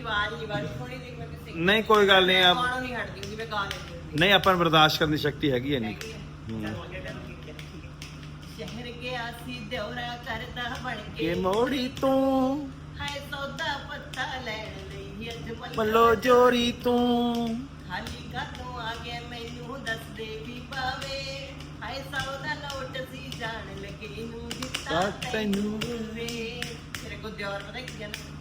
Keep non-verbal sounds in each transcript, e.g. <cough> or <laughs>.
ਮੇਰੀ ਆਵਾਜ਼ ਨਹੀਂ ਵਾਲੀ ਥੋੜੀ ਜਿਹੀ ਮੈਂ ਕਿਸੇ ਨਹੀਂ ਕੋਈ ਗੱਲ ਨਹੀਂ ਆ ਗਾਣੋਂ ਨਹੀਂ ਹਟਦੀ ਹੁੰਦੀ ਮੈਂ ਗਾ ਲੈਂਦੀ ਹੁੰਦੀ ਨਹੀਂ ਆਪਾਂ ਨੂੰ ਬਰਦਾਸ਼ਤ ਕਰਨ ਦੀ ਸ਼ਕਤੀ ਹੈਗੀ ਐ ਨਹੀਂ। ਹੈਗੀ ਹੈ। ਹੂੰ। ਚੱਲ ਅੱਗੇ ਹੈ, ਠੀਕ ਹੈ। ਸ਼ਹਿਰ ਗਿਆ ਸੀ ਦਿਉਰਾ ਕਰਦਾ ਬਣ ਕਿ। ਕੇ ਮੋੜੀ ਤੂੰ? ਹਾਏ ਸੌਦਾ ਪੱਤਾ ਲੈਣ ਲਈ ਅੱਜ ਮੱਲੋ ਜੋਰੀ ਤੂੰ। ਖਾਲੀ ਕਾਤੋਂ ਆ ਗਿਆ ਮੈਨੂੰ ਦੱਸ ਦੇ ਵੀ ਪਾਵੇ ਹਾਏ ਸੌਦਾ ਨੋਟ ਸੀ ਜਾਣ ਲੱਗੇ ਨੂੰ ਦਿੱਤਾ ਤਾਂ ਤੈਨੂੰ। ਵੇ। ਤੇਰੇ ਕੋ ਦਿਓਰ ਪਤਾ ਕੀ ਕਹਿੰਦਾ ਕੀ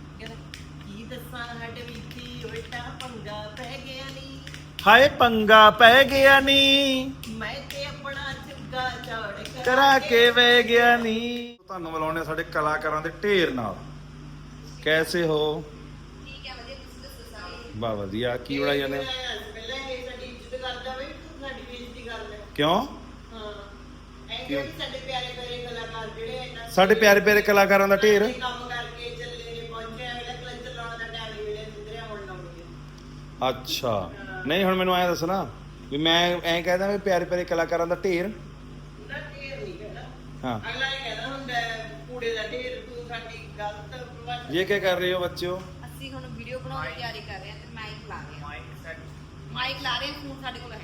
ਦੱਸਾਂ ਹੱਡ ਵਿੱਚ ਉਲਟਾ ਪੰਗਾ ਪੈ ਗਿਆ ਨੀ। ਹਾਏ ਪੰਗਾ ਪੈ ਗਿਆ ਨੀ। ਮੈਂ ਤੇ ਆਪਣਾ ਚੁੱਗਾ ਚੌੜ ਕਰਾ ਕੇ ਵੇ ਗਿਆ ਨੀ। ਤੁਹਾਨੂੰ ਮਿਲਾਉਣੇ ਸਾਡੇ ਕਲਾਕਾਰਾਂ ਦੇ ਢੇਰ ਨਾਲ। ਕੈਸੇ ਹੋ? ਠੀਕ ਹੈ ਵਧੀਆ ਤੁਸੀਂ ਦੱਸੋ ਸਾਰੇ? ਬਾ ਵਧੀਆ। ਕੀ ਬਣਾਈ ਜਾਂਦੇ ਹੋ? ਪਹਿਲਾਂ ਇਹ ਸਾਡੀ ਇੱਜ਼ਤ ਕਰਦਾ ਵੇ ਤੂੰ ਸਾਡੀ ਬੇਇੱਜ਼ਤੀ ਕਰ ਲੈ। ਕਿਉਂ? ਹਾਂ। ਕਿਉਂ? ਕਿ ਸਾਡੇ ਪਿਆਰੇ ਪਿਆਰੇ ਕਲਾਕਾਰ ਜਿਹੜੇ ਸਾਡੇ ਪਿਆਰੇ ਪਿਆਰੇ ਕਲਾਕਾਰਾਂ ਦਾ ਢੇਰ? ਕੰਮ ਅੱਛਾ। ਨਹੀਂ ਹੁਣ ਮੈਨੂੰ ਐ ਦੱਸਣਾ ਵੀ ਮੈਂ ਐਂ ਕਹਿੰਦਾ ਵੀ ਪਿਆਰੇ ਪਿਆਰੇ ਕਲਾਕਾਰਾਂ ਦਾ ਢੇਰ। ਨਾ ਢੇਰ ਨਹੀਂ ਕਹਿੰਦਾ। ਹਾਂ। ਅਗਲਾ ਇਹ ਕਹਿੰਦਾ ਹੁੰਦਾ ਹੈ, ਕੂੜੇ ਦਾ ਢੇਰ ਤੂੰ ਸਾਡੀ ਗਲਤ ਪ੍ਰਵਾਹ ਇਹ ਕੀ ਕਰ ਰਹੇ ਹੋ ਬੱਚਿਓ? ਅਸੀਂ ਹੁਣ ਵੀਡੀਓ ਬਣਾਉਣ ਦੀ ਤਿਆਰੀ ਕਰ ਰਹੇ ਹਾਂ ਤੇ ਮਾਈਕ ਲਾ ਰਹੇ ਹਾਂ। ਮਾਈਕ ਲਾ ਰਹੇ ਹਾਂ ਫੋਨ ਸਾਡੇ ਕੋਲ ਹੈ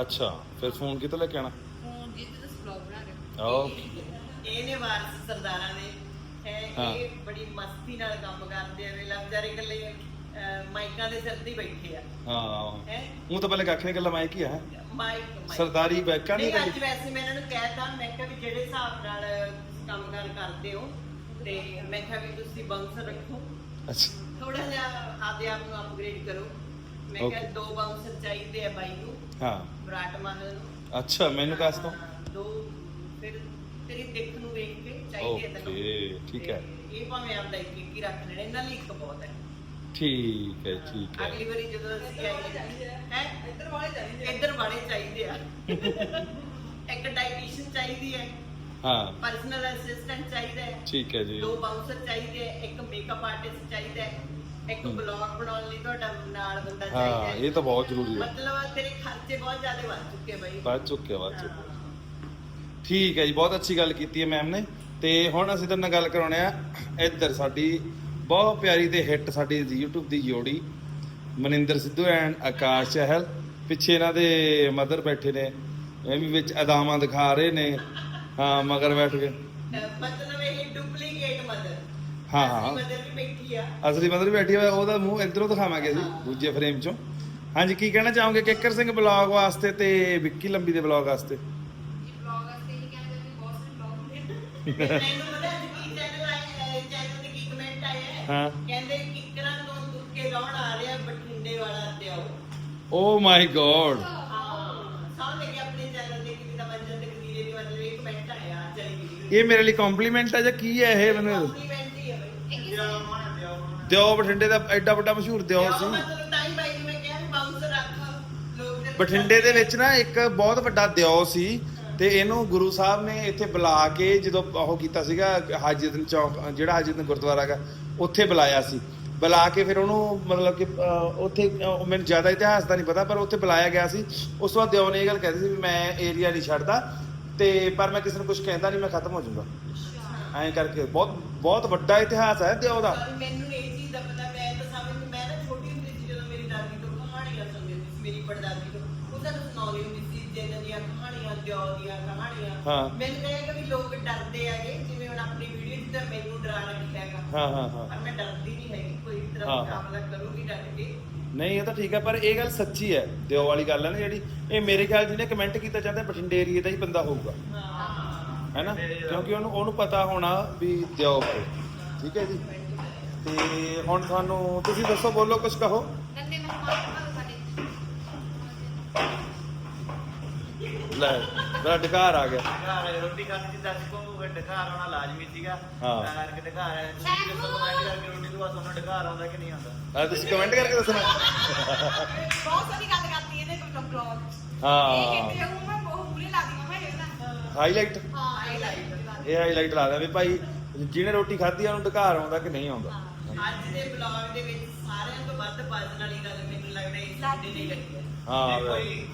ਅੱਛਾ ਫਿਰ ਫੋਨ ਕਿਤੋਂ ਲੈ ਕੇ ਆਣਾ ਫੋਨ ਜਿੱਤੇ ਤੁਸੀਂ ਵਲੌਗ ਬਣਾ ਰਹੇ ਹੋ। ਓਕੇ ਇਹ ਨੇ ਵਾਰਸ ਸਰਦਾਰਾਂ ਦੇ ਇਹ- ਹਾਂ। ਇਹ ਬੜੀ ਮਸਤੀ ਨਾਲ ਕੰਮ ਕਰਦੇ ਆ ਵੇਲਾ ਵਿਚਾਰੇ ਇਕੱਲੇ ਅਹ, ਮਾਈਕਾਂ ਦੇ ਸਿਰ ਤੇ ਹੀ ਬੈਠੇ ਆ। ਹਾਂ। ਹੈ? ਉਹ ਤਾਂ ਪਹਿਲੇ ਕੱਖ ਨਹੀਂ ਗੱਲਾਂ ਮੈਂ ਕੀ ਆ ਮਾਈਕ ਮਾਈਕ। ਸਰਦਾਰੀ ਬੈਕਾਂ ਨਹੀਂ ਨਹੀਂ ਅੱਜ ਵੈਸੇ ਮੈਂ ਇਹਨਾਂ ਨੂੰ ਕਹਿਤਾ ਮੈਂ ਕਿਹਾ ਵੀ ਜਿਹੜੇ ਹਿਸਾਬ ਨਾਲ ਕੰਮ ਕਾਰ ਕਰਦੇ ਹੋ ਤੇ ਮੈਂ ਕਿਹਾ ਵੀ ਤੁਸੀਂ ਬਾਉਂਸਰ ਰੱਖੋ। ਅੱਛਾ। ਥੋੜਾ ਜਿਹਾ ਆਪਦੇ ਆਪ ਨੂੰ ਅਪਗ੍ਰੇਡ ਕਰੋ। ਮੈਂ ਕਿਹਾ Okay. ਦੋ ਬਾਉਂਸਰ ਚਾਹੀਦੇ ਆ ਬਾਈ ਨੂੰ ਹਾਂ। ਵਿਰਾਟ ਮਾਹਲ ਨੂੰ। ਅੱਛਾ ਮੈਨੂੰ ਦੱਸ ਦੋ। ਹਾਂ, ਦੋ ਫਿਰ ਤੇਰੀ ਦਿੱਖ ਨੂੰ ਵੇਖ ਕੇ ਚਾਹੀਦੇ ਆ ਤੈਨੂੰ। ਓਕੇ ਠੀਕ ਹੈ। ਤੇ ਇਹ ਭਾਵੇਂ ਆਪਦਾ ਇੱਕ ਇੱਕ ਹੀ ਰੱਖ ਲੈਣੇ ਇਹਨਾਂ ਲਈ ਇੱਕ ਬਹੁਤ ਹੈ। ਠੀਕ ਹੈ ਠੀਕ ਹੈ। ਅਗਲੀ ਵਾਰੀ ਜਦੋਂ ਅਸੀਂ ਆਈਏ ਹੈ? ਇੱਧਰ ਵਾਲੇ ਚਾਹੀਦੇ ਇੱਧਰ ਵਾਲੇ ਚਾਹੀਦੇ ਆ। ਇੱਕ ਡਾਈਟੀਸ਼ੀਅਨ ਚਾਹੀਦੀ ਹੈ ਹਾਂ। ਪਰਸਨਲ ਅਸਿਸਟੈਂਟ ਚਾਹੀਦਾ ਹੈ ਠੀਕ ਹੈ ਜੀ। ਦੋ ਬਾਉਂਸਰ ਚਾਹੀਦੇ ਹੈ ਇੱਕ ਮੇਕਅਪ ਆਰਟਿਸਟ ਚਾਹੀਦਾ ਹੈ ਇੱਕ। ਬਲੌਗ ਬਣਾਉਣ ਲਈ ਤੁਹਾਡਾ ਨਾਲ ਬੰਦਾ ਹਾਂ ਚਾਹੀਦਾ ਹੈ। ਇਹ ਤਾਂ ਬਹੁਤ ਜ਼ਰੂਰੀ ਹੈ। ਮਤਲਬ ਤੇਰੇ ਖਰਚੇ ਬਹੁਤ ਜ਼ਿਆਦਾ ਵੱਧ ਚੁੱਕੇ ਬਾਈ। ਵੱਧ ਚੁੱਕਿਆ ਵੱਧ ਚੁੱਕਿਆ ਠੀਕ ਹੈ ਜੀ ਬਹੁਤ ਅੱਛੀ ਗੱਲ ਕੀਤੀ ਹੈ ਮੈਮ ਨੇ। ਤੇ ਹੁਣ ਅਸੀਂ ਤੁਹਾਡੇ ਨਾਲ ਗੱਲ ਕਰਾਉਣੇ ਆ ਇੱਧਰ ਸਾਡੀ ਬਹੁਤ ਪਿਆਰੀ ਤੇ ਹਿੱਟ ਸਾਡੀ YouTube ਦੀ ਜੋੜੀ। ਮਨਿੰਦਰ ਸਿੱਧੂ ਐਂਡ ਆਕਾਸ਼ ਚਹਿਲ। ਪਿੱਛੇ ਇਹਨਾਂ ਦੇ ਮਦਰ ਬੈਠੇ ਨੇ। ਇਹ ਵੀ ਵਿੱਚ ਅਦਾਵਾਂ ਦਿਖਾ ਰਹੇ ਨੇ। ਹਾਂ ਮਗਰ ਬੈਠ ਕੇ। ਅਹ ਮਤਲਬ ਇਹ ਡੁਪਲੀਕੇਟ ਮਦਰ ਹਾਂ, ਹਾਂ। ਮਦਰ ਵੀ ਬੈਠੀ ਆ। ਅਸਲੀ ਮਦਰ ਬੈਠੀ ਹੋਇਆ ਉਹਦਾ ਮੂੰਹ ਇਧਰੋਂ ਦਿਖਾਵਾਂਗੇ ਅਸੀਂ ਦੂਜੇ ਫਰੇਮ ਚੋਂ। ਹਾਂਜੀ ਕੀ ਕਹਿਣਾ ਚਾਹੋਗੇ? ਕਿੱਕਰ ਸਿੰਘ ਬਲੌਗ ਵਾਸਤੇ ਤੇ ਵਿੱਕੀ ਲੰਬੀ ਦੇ ਬਲੌਗ ਵਾਸਤੇ? ਜੀ ਵਲੌਗ ਵਾਸਤੇ ਹੀ ਕਹਿੰਦੇ ਵੀ ਬਹੁਤ ਸਾਰੇ ਹੁੰਦੇ ਨੇ। ਹੈ। ਹਾਂ ਕਹਿੰਦੇ ਕਿਕਰਾਂ ਤੋਂ ਦੁੱਧ ਕੇ ਲਾਉਣ ਆ ਰਿਹਾ ਬਠਿੰਡੇ ਵਾਲਾ ਦਿਓ ਓ ਮਾਈ ਗੋਡ ਹਾਂ ਸਾਹਮਣੇ ਕਿ ਆਪਣੇ ਚੈਨਲ ਤੇ ਕਿਸੇ ਦਾ ਬੰਜਨ ਤੇ ਕਦੀਰੇ ਦੀ ਮਤਲਬ ਇਹ ਕਮੈਂਟ ਆਇਆ ਚਲੀ ਵੀਡੀਓ ਇਹ ਮੇਰੇ ਲਈ ਕੰਪਲੀਮੈਂਟ ਹੈ ਜਾਂ ਕੀ ਹੈ ਇਹ ਮੈਨੂੰ। ਕੰਪਲੀਮੈਂਟ ਹੀ ਹੈ ਬਈ। ਦਿਓ ਬਠਿੰਡੇ ਦਾ ਐਡਾ ਵੱਡਾ ਮਸ਼ਹੂਰ ਦਿਓ ਸੀ। ਮਤਲਬ ਟਾਈਮ ਬਾਈ ਨੂੰ ਮੈਂ ਕਿਹਾ ਵੀ ਬਾਉਂਸਰ ਰੱਖ ਲੋਕ ਤੇ ਬਠਿੰਡੇ ਦੇ ਵਿੱਚ ਨਾ ਇੱਕ ਬਹੁਤ ਵੱਡਾ ਦਿਓ ਸੀ। ਤੇ ਇਹਨੂੰ ਗੁਰੂ ਸਾਹਿਬ ਨੇ ਇੱਥੇ ਬੁਲਾ ਕੇ ਜਦੋਂ ਉਹ ਕੀਤਾ ਸੀਗਾ ਹਾਜੀਦਨ ਚੌਕ ਜਿਹੜਾ ਹਾਜੀਦਨ ਗੁਰਦੁਆਰਾ ਹੈਗਾ ਉੱਥੇ ਬੁਲਾਇਆ ਸੀ। ਬੁਲਾ ਕੇ ਫਿਰ ਉਹਨੂੰ ਮਤਲਬ ਕਿ ਉੱਥੇ ਮੈਨੂੰ ਜ਼ਿਆਦਾ ਇਤਿਹਾਸ ਦਾ ਨਹੀਂ ਪਤਾ ਪਰ ਉੱਥੇ ਬੁਲਾਇਆ ਗਿਆ ਸੀ। ਉਸ ਤੋਂ ਬਾਅਦ ਦਿਓ ਨੇ ਇਹ ਗੱਲ ਕਹਿੰਦੀ ਸੀ ਵੀ ਮੈਂ ਏਰੀਆ ਨਹੀਂ ਛੱਡਦਾ ਤੇ ਪਰ ਮੈਂ ਕਿਸੇ ਨੂੰ ਕੁਝ ਕਹਿੰਦਾ ਨਹੀਂ ਮੈਂ ਖਤਮ ਹੋ ਜਾਊਂਗਾ। ਐਂ ਕਰਕੇ ਬਹੁਤ ਬਹੁਤ ਵੱਡਾ ਇਤਿਹਾਸ ਹੈ ਦਿਓ ਦਾ। ਪਰ ਮੈਨੂੰ ਇਹ ਮੇਰੀ ਪੜਦਾਦੀ ਤੋਂ ਉਹ ਸਾਨੂੰ ਸੁਣਾਉਂਦੀ ਹੁੰਦੀ ਸੀ ਜਿੰਨ ਦੀਆਂ ਕਹਾਣੀਆਂ ਦਿਓ ਦੀਆਂ ਕਹਾਣੀਆਂ। ਹਾਂ। ਮੈਨੂੰ ਕਹਿੰਦਾ ਵੀ ਲੋਕ ਡਰਦੇ ਹੈਗੇ ਜਿਵੇਂ ਹੁਣ ਆਪਣੀ ਵੀਡੀਓ 'ਚ ਤਾਂ ਮੈਨੂੰ ਡਰਾ ਰੱਖਿਆ ਹੈਗਾ। ਹਾਂ ਹਾਂ ਹਾਂ। ਪਰ ਮੈਂ ਡਰਦੀ ਨਹੀਂ ਹੈਗੀ ਕੋਈ ਵੀ ਤਰ੍ਹਾਂ ਹਾਂ। ਦਾ ਮੁਕਾਬਲਾ ਕਰੂੰਗੀ ਡਰ ਕੇ। ਨਹੀਂ ਇਹ ਤਾਂ ਠੀਕ ਹੈ ਪਰ ਇਹ ਗੱਲ ਸੱਚੀ ਹੈ ਦਿਓ ਵਾਲੀ ਗੱਲ ਹੈ ਨਾ ਜਿਹੜੀ। ਇਹ ਮੇਰੇ ਖਿਆਲ ਜਿਹਨੇ ਕਮੈਂਟ ਕੀਤਾ ਚਾਹੁੰਦਾ ਬਠਿੰਡੇ ਏਰੀਏ ਦਾ ਹੀ ਬੰਦਾ ਹੋਊਗਾ। ਹਾਂ। ਹੈਨਾ ਕਿਉਂਕਿ ਉਹਨੂੰ ਉਹਨੂੰ ਪਤਾ ਹੋਣਾ ਵੀ ਦਿਓ ਬਾਰੇ। ਠੀਕ ਹੈ ਜੀ? ਤੇ ਹੁਣ ਤੁਹਾਨੂੰ ਤੁਸੀਂ ਦੱਸੋ ਬੋਲੋ ਕੁਝ ਕਹੋ। ਨੰਦੇ ਮਹਿਮਾਨ ਲੈ ਮੇਰਾ ਢਕਾਰ ਆ ਗਿਆ। ਘਰ ਰੋਟੀ ਖਾਣੀ ਸੀ ਦੱਸ ਕੋ ਢਕਾਰ ਆਉਣਾ ਲਾਜ਼ਮੀ ਸੀਗਾ। ਹਾਂ। ਤਾਂ ਕਰਕੇ ਢਕਾਰ ਆਇਆ ਤੁਸੀਂ ਦੱਸੋ ਕਮੈਂਟ ਕਰਕੇ ਰੋਟੀ ਤੋਂ ਬਾਅਦ ਤੁਹਾਨੂੰ ਢਕਾਰ ਆਉਂਦਾ ਕਿ ਨਹੀਂ ਆਉਂਦਾ? ਆ ਤੁਸੀਂ ਕਮੈਂਟ ਕਰਕੇ ਦੱਸਣਾ। ਬਹੁਤ ਸਾਰੀ ਗੱਲ ਕਰਦੀ ਇਹਦੇ ਕੋਲ ਵਲੌਗ ਇਹ ਹਾਂ। ਕਹਿੰਦੇ ਉਹ ਮੈਂ ਬਹੁਤ ਬੁਰੀ ਲੱਗਦੀ ਮਮਾ ਇਹ ਨਾ ਹਾਈਲਾਈਟ ਹਾਂ ਹਾਈਲਾਈਟ ਇਹ ਹਾਈਲਾਈਟ ਲਾ ਦਿਆ ਵੀ ਭਾਈ ਜਿਹਨੇ ਰੋਟੀ ਖਾਧੀ ਆ ਉਹਨੂੰ ਢਕਾਰ ਆਉਂਦਾ ਕਿ ਨਹੀਂ ਆਉਂਦਾ। ਅੱਜ ਦੇ ਬਲੌਗ ਦੇ ਵਿੱਚ ਸਾਰਿਆਂ ਤੋਂ ਵੱਧ ਵਾਲੀ ਗੱਲ ਮੈਨੂੰ ਲੱਗਦਾ ਇਸ ਮੁੰਡੇ ਨੇ ਕਰੀ ਹੈ। ਹਾਂ ਤੇ ਕੋਈ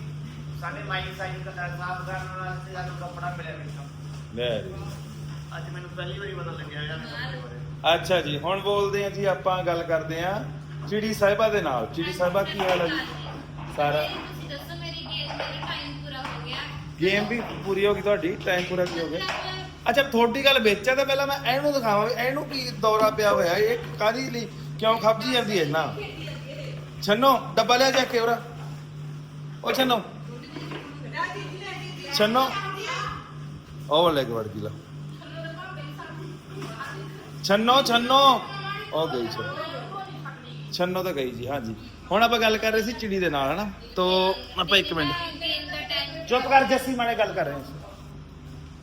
ਸਾਡੇ ਮਾਈਕ ਸਾਈਜ਼ ਦਾ ਸਾਫ਼ ਕਰਨ ਵਾਸਤੇ ਸਾਨੂੰ ਕੱਪੜਾ ਮਿਲਿਆ ਮੈਨੂੰ ਵੈਰੀ ਅੱਜ ਮੈਨੂੰ ਪਹਿਲੀ ਵਾਰੀ ਪਤਾ ਲੱਗਿਆ ਯਾਰ ਕੱਪੜੇ ਬਾਰੇ। ਅੱਛਾ ਜੀ ਹੁਣ ਬੋਲਦੇ ਆ ਜੀ ਆਪਾਂ ਗੱਲ ਕਰਦੇ ਆ ਚਿੜੀ ਸਾਹਿਬਾ ਦੇ ਨਾਲ। ਚਿੜੀ ਸਾਹਿਬਾ ਕੀ ਹਾਲ ਹੈ ਜੀ? ਸਾਰਾ ਤੁਸੀਂ ਦੱਸੋ ਮੇਰੀ ਗੇਮ ਮੇਰਾ ਟਾਈਮ ਪੂਰਾ ਹੋ ਗਿਆ। ਗੇਮ ਵੀ ਪੂਰੀ ਹੋ ਗਈ ਤੁਹਾਡੀ? ਟਾਈਮ ਪੂਰਾ ਕੀ ਹੋ ਗਿਆ? ਅੱਛਾ ਥੋੜੀ ਗੱਲ ਵੇਚਿਆ ਤਾਂ ਪਹਿਲਾਂ ਮੈਂ ਇਹਨੂੰ ਦਿਖਾਵਾਂ ਵੀ ਇਹਨੂੰ ਕੀ ਦੌਰਾ ਪਿਆ ਹੋਇਆ? ਇਹ ਕਾਦੀ ਲਈ ਕਿਉਂ ਖਪਜੀ ਜਾਂਦੀ ਹੈ ਨਾ ਛੰਨੋ ਡੱਬਾ ਲਿਆ ਜਾ ਕੇ ਉਰਾ। ਉਹ ਛੰਨੋ। ਛੰਨੋ। ਉਹ ਲੈ ਕੇ ਵੜ ਗਈ ਲਾ। ਛੰਨੋ ਛੰਨੋ। ਉਹ ਗਈ ਛੰਨੋ। ਛੰਨੋ ਤਾਂ ਗਈ ਜੀ ਹਾਂਜੀ। ਹੁਣ ਆਪਾਂ ਗੱਲ ਕਰ ਰਹੇ ਸੀ ਚਿੜੀ ਦੇ ਨਾਲ ਹਨਾ? ਤੋ ਆਪਾਂ ਇੱਕ ਮਿੰਟ। ਚੁੱਪ ਕਰ ਜੱਸੀ ਮਾੜੇ ਗੱਲ ਕਰ ਰਹੇ ਹਾਂ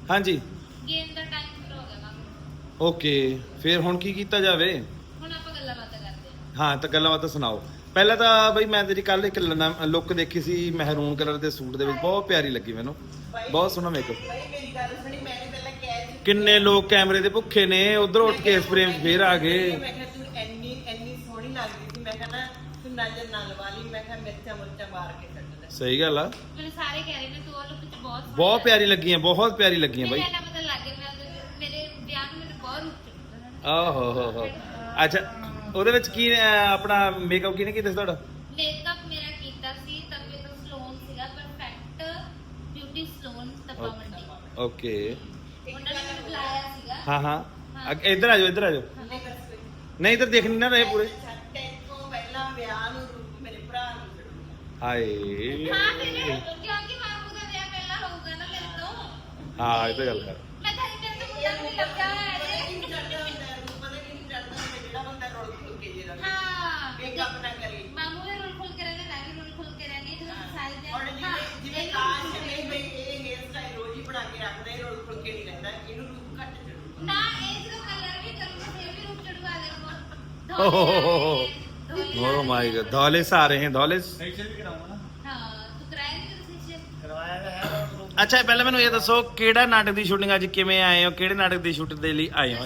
ਹਾਂਜੀ। ਗੇਮ ਦਾ ਟਾਈਮ ਪੂਰਾ ਹੋ ਗਿਆ ਮਾਮੂ ਓਕੇ ਫਿਰ ਹੁਣ ਕੀ ਕੀਤਾ ਜਾਵੇ? ਹੁਣ ਆਪਾਂ ਗੱਲਾਂ ਬਾਤਾਂ ਕਰਦੇ ਹਾਂ। ਹਾਂ ਤਾਂ ਗੱਲਾਂ ਬਾਤਾਂ ਸੁਣਾਓ। ਪਹਿਲਾਂ ਤਾਂ ਬਈ ਮੈਂ ਤੇਰੀ ਕੱਲ ਇੱਕ ਲੁੱਕ ਦੇਖੀ ਸੀ ਮਹਿਰੂਨ ਕਲਰ ਦੇ ਸੂਟ ਦੇ ਵਿੱਚ ਬਹੁਤ ਪਿਆਰੀ ਲੱਗੀ ਮੈਨੂੰ। ਬਹੁਤ ਸੋਹਣਾ ਮੇਕਅਪ ਭਾਈ ਮੇਰੀ ਗੱਲ ਸੁਣੀ ਮੈਂ ਨੇ ਪਹਿਲਾਂ ਕਿਹਾ ਸੀ ਕਿੰਨੇ ਲੋਕ ਕੈਮਰੇ ਦੇ ਭੁੱਖੇ ਨੇ ਉਧਰੋਂ ਉੱਠ ਕੇ ਇਸ ਫਰੇਮ 'ਚ ਫੇਰ ਆ ਗਏ। ਮੈਂ ਕਿਹਾ ਤੂੰ ਇੰਨੀ ਇੰਨੀ ਸੋਹਣੀ ਲੱਗਦੀ ਸੀ। ਮੈਂ ਕਿਹਾ ਨਾ ਤੂੰ ਨਜ਼ਰ ਨਾ ਲਵਾ ਲਈ। ਮੈਂ ਕਿਹਾ ਮਿਰਚਾਂ ਮੁਰਚਾਂ ਮਾਰ ਕੇ ਕੱਢ ਲੈ ਸਹੀ ਗੱਲ ਆ। ਮੈਨੂੰ ਸਾਰੇ ਕਹਿ ਰਹੇ ਨੇ ਤੂੰ ਉਹ ਲੁੱਕ ਚ ਬਹੁਤ ਸੋਹਣੀ ਬਹੁਤ ਲੱਗਦੀ ਪਿਆਰੀ ਲੱਗੀਆਂ ਬਹੁਤ ਪਿਆਰੀ ਲੱਗੀਆਂ ਮੈਨੂੰ ਬਈ ਇੰਨਾ ਪਤਾ ਲੱਗ ਗਿਆ ਮੈਂ ਉਹਦੇ- ਮੇਰੇ ਵਿਆਹ ਨੂੰ ਮੈਨੂੰ ਬਹੁਤ ਰੁਕ ਚੁੱਕਾ ਆਹੋ ਹੋ ਹੋ ਅੱਛਾ ਉਹਦੇ ਵਿੱਚ ਕੀ ਅਹ, ਆਪਣਾ ਮੇਕਅਪ ਕਿਹਨੇ ਕੀਤਾ ਸੀ ਤੁਹਾਡਾ? ਮੇਕਅਪ ਮੇਰਾ ਕੀਤਾ ਸੀ ਤਬੇ ਤੋਂ ਸਲੋਨ ਸੀਗਾ perfect beauty salon Tapa Mandi. Okay ਉਹਨਾਂ ਨੇ ਮੈਨੂੰ ਬੁਲਾਇਆ ਸੀਗਾ। ਹਾਂ ਹਾਂ। ਅੱਗੇ- ਇੱਧਰ ਆ ਜਾਓ ਇੱਧਰ ਆ ਜਾਓ। ਨਹੀਂ ਇੱਧਰ ਦੇਖ ਨਹੀਂ ਨਾ ਰਹੇ ਪੂਰੇ। ਤੋਂ ਪਹਿਲਾਂ ਵਿਆਹ ਨੂੰ ਰੂਪ ਮੇਰੇ ਭਰਾ ਨੂੰ ਛੱਡੂਗਾ ਹਾਏ। ਹਾਂ ਫਿਰ ਕਿਉਂਕਿ ਮਾਮੂ ਦਾ ਵਿਆਹ ਪਹਿਲਾਂ ਹੋਊਗਾ ਨਾ ਮੇਰੇ ਤੋਂ। ਹਾਂ ਇਹ ਤਾਂ ਗੱਲ ਹੈ। ਮੈਂ ਤਾਂ ਮੇਰੇ ਤੋਂ ਮੁੰਡਾ ਵੀ ਲੱਗਾ ਹੈ ਕੀ ਚੜਦਾ ਹੁੰਦਾ ਹੈ ਰੂਪ ਪਤਾ ਕੀ ਚੜਦਾ ਹੁੰਦਾ ਜਿਹੜਾ ਬੰਦਾ ਰੋਲ ਖੁੱਲ ਕੇ ਜੇ ਰਹੇ ਹਾਂ ਮੇਕਅਪ ਨਾ ਕਰੇ ਮਾਮੂ ਨੇ ਰੋਲ ਖੋਲ ਕੇ ਰਹਿੰਦੇ ਮੈਂ ਵੀ ਰੋਲ ਖੋਲ ਕੇ ਰਹਿੰਦੀ ਜਦੋਂ ਸਾਰੇ ਦੇ ਔਰ ਜਿਵੇਂ ਜਿਵੇਂ ਕਾਸ਼ ਨਹੀਂ oh ਹੈ ਪਰ ਅੱਛਾ ਪਹਿਲਾਂ ਮੈਨੂੰ ਇਹ ਦੱਸੋ ਕਿਹੜਾ ਨਾਟਕ ਦੀ ਸ਼ੂਟਿੰਗ ਅੱਜ ਕਿਵੇਂ ਆਏ ਹੋ? ਕਿਹੜੇ ਨਾਟਕ ਦੀ ਸ਼ੂਟ ਦੇ ਲਈ ਆਏ ਹੋ?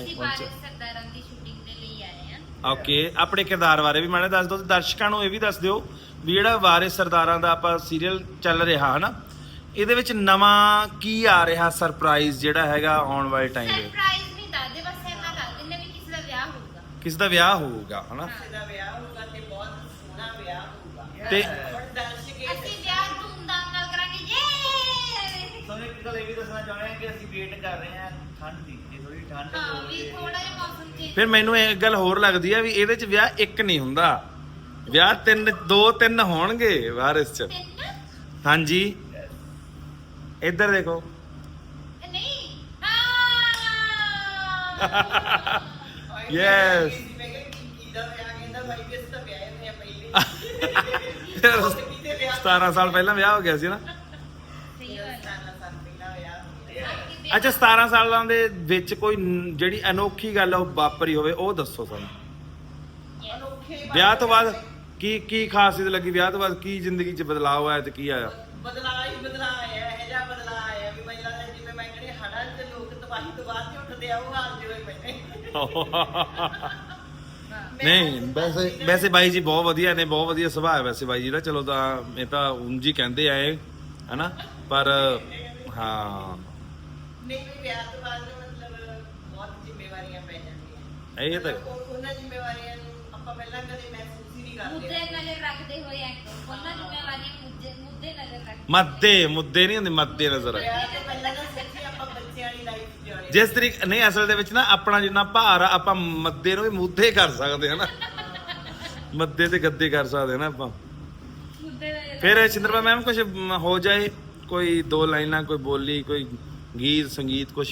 ਸ਼ੂਟਿੰਗ ਦੇ ਲਈ ਆਏ ਆ ਓਕੇ ਆਪਣੇ ਕਿਰਦਾਰ ਬਾਰੇ ਵੀ ਮਾੜਾ ਦੱਸ ਦਿਓ ਤੇ ਦਰਸ਼ਕਾਂ ਨੂੰ ਇਹ ਵੀ ਦੱਸ ਦਿਓ ਵੀ ਜਿਹੜਾ ਵਾਰਿਸ ਸਰਦਾਰਾਂ ਦਾ ਆਪਾਂ ਸੀਰੀਅਲ ਚੱਲ ਰਿਹਾ ਹਨਾ? ਇਹਦੇ ਵਿੱਚ ਨਵਾਂ ਕੀ ਆ ਰਿਹਾ ਸਰਪ੍ਰਾਈਜ਼ ਜਿਹੜਾ ਹੈਗਾ ਆਉਣ ਵਾਲੇ ਟਾਈਮ ਦੇ ਸਰਪ੍ਰਾਈਜ਼ ਨਹੀਂ ਦੱਸਦੇ ਬਸ ਇੰਨਾ ਦੱਸ ਦਿੰਦੇ ਵੀ ਕਿਸੇ ਦਾ ਵਿਆਹ ਹੋਊਗਾ। ਕਿਸ ਦਾ ਵਿਆਹ ਹੋਊਗਾ ਹਨਾ? ਕਿਸੇ ਦਾ ਵਿਆਹ ਹੋਊਗਾ ਤੇ ਬਹੁਤ ਸੋਹਣਾ ਵਿਆਹ ਹੋਊਗਾ। ਤੇ ਹੁਣ ਦਰਸ਼ਕ ਇਹ ਅਸੀਂ ਵਿਆਹ ਧੂਮਧਾਮ ਨਾਲ ਕਰਾਂਗੇ ਯੇ ਤੁਹਾਨੂੰ ਇੱਕ ਗੱਲ ਇਹ ਵੀ ਦੱਸਣਾ ਚਾਹੁੰਦੇ ਹਾਂ ਕਿ ਅਸੀਂ ਵੇਟ ਕਰ ਰਹੇ ਹਾਂ ਠੰਡ ਦੀ ਜੇ ਥੋੜੀ ਠੰਡ ਹਾਂ ਹੋ ਵੀ ਜੇ ਥੋੜਾ ਜਿਹਾ ਮੌਸਮ ਚੇਂਜ ਫਿਰ ਮੈਨੂੰ ਇਹ ਗੱਲ ਹੋਰ ਲੱਗਦੀ ਆ ਵੀ ਇਹਦੇ 'ਚ ਵਿਆਹ ਇੱਕ ਨਹੀਂ ਹੁੰਦਾ। ਵਿਆਹ ਤਿੰਨ ਦੋ ਤਿੰਨ ਹੋਣਗੇ ਵਾਰਿਸ 'ਚ। ਹਾਂਜੀ। ਇੱਧਰ ਦੇਖੋ। ਵਿਆਹ 17 ਸਾਲ ਪਹਿਲਾਂ ਵਿਆਹ ਹੋ ਗਿਆ ਸੀ ਨਾ। ਅੱਛਾ 17 ਸਾਲਾਂ ਦੇ ਵਿੱਚ ਕੋਈ ਜਿਹੜੀ ਅਨੋਖੀ ਗੱਲ ਉਹ ਵਾਪਰੀ ਹੋਵੇ ਉਹ ਦੱਸੋ ਸਾਨੂੰ। ਵਿਆਹ ਤੋਂ ਬਾਅਦ ਕੀ ਕੀ ਖਾਸੀਅਤ ਲੱਗੀ ਵਿਆਹ ਤੋਂ ਬਾਅਦ? ਕੀ ਜ਼ਿੰਦਗੀ 'ਚ ਬਦਲਾਅ ਹੋਇਆ ਤੇ ਕੀ ਆਇਆ? ਬਦਲਾ ਹੀ ਬਦਲਾ ਆਇਆ ਇਹ ਜਿਹਾ ਬਦਲਾ ਆਇਆ ਵੀ ਮੈਨੂੰ ਲੱਗਦਾ ਜਿਵੇਂ ਮੈਂ ਕਹਿੰਦੇ ਹੜਾਂ ਦੇ ਲੋਕ ਤਬਾਹੀ ਤੋਂ ਬਾਅਦ ਹੀ ਉੱਠਦੇ ਆ ਉਹ ਹਾਲ ਪਏ ਨੇ। <laughs> ਨਹੀਂ ਵੈਸੇ ਵੈਸੇ ਬਾਈ ਜੀ ਬਹੁਤ ਵਧੀਆ ਨੇ ਬਹੁਤ ਵਧੀਆ ਸੁਭਾਅ ਹੈ ਵੈਸੇ ਬਾਈ ਜੀ ਦਾ। ਚਲੋ ਤਾਂ ਇਹ ਤਾਂ ਉਂਝ ਹੀ ਕਹਿੰਦੇ ਆਏ ਹਨਾ? ਪਰ ਹਾਂ। ਨਹੀਂ ਵਿਆਹ ਤੋਂ ਬਾਅਦ ਮਤਲਬ ਬਹੁਤ ਜ਼ਿੰਮੇਵਾਰੀਆਂ ਪੈ ਜਾਂਦੀਆਂ ਇਹ ਤਾਂ ਉਹ- ਉਹਨਾਂ ਜ਼ਿੰਮੇਵਾਰੀਆਂ ਨੂੰ ਆਪਾਂ ਪਹਿਲਾਂ ਕਦੇ ਮਹਿਸੂਸ ਮੁੱਦੇ ਕਰਦੇ ਨਜ਼ਰ ਰੱਖਦੇ ਹੋਏ ਐਕਟਰ ਉਹਨਾਂ ਜ਼ਿੰਮੇਵਾਰੀਆਂ ਮੁੱਦੇ ਮੁੱਦੇ ਨਜ਼ਰ ਰੱਖਦੇ ਮੱਦੇ ਮੁੱਦੇ ਨਹੀਂ ਹੁੰਦੇ ਮੱਦੇ ਨਜ਼ਰ ਆਏ ਵਿਆਹ ਤੋਂ ਪਹਿਲਾਂ ਤਾਂ ਸੱਚੀ ਆਪਾਂ ਬੱਚਿਆਂ ਦੀ ਲਾਈਫ ਜਿਉਣੀ ਜਿਸ ਤਰੀਕ ਨਹੀਂ ਅਸਲ ਦੇ ਵਿੱਚ ਨਾ ਆਪਣਾ ਜਿੰਨਾ ਭਾਰ ਆ ਆਪਾਂ ਮੱਦੇ ਨੂੰ ਵੀ ਮੁੱਦੇ ਕਰ ਸਕਦੇ ਹਾਂ ਨਾ। ਮੱਦੇ ਤੇ ਗੱਦੇ ਕਰ ਸਕਦੇ ਹਾਂ ਨਾ ਆਪਾਂ। ਮੁੱਦੇ ਨਜ਼ਰ ਫਿਰ ਚੰਦਰਪਾ ਮੈਮ ਕੁਝ ਹੋ ਜਾਏ ਕੋਈ ਦੋ ਲਾਈਨਾਂ ਕੋਈ ਬੋਲੀ ਕੋਈ ਗੀਤ ਸੰਗੀਤ ਕੁਝ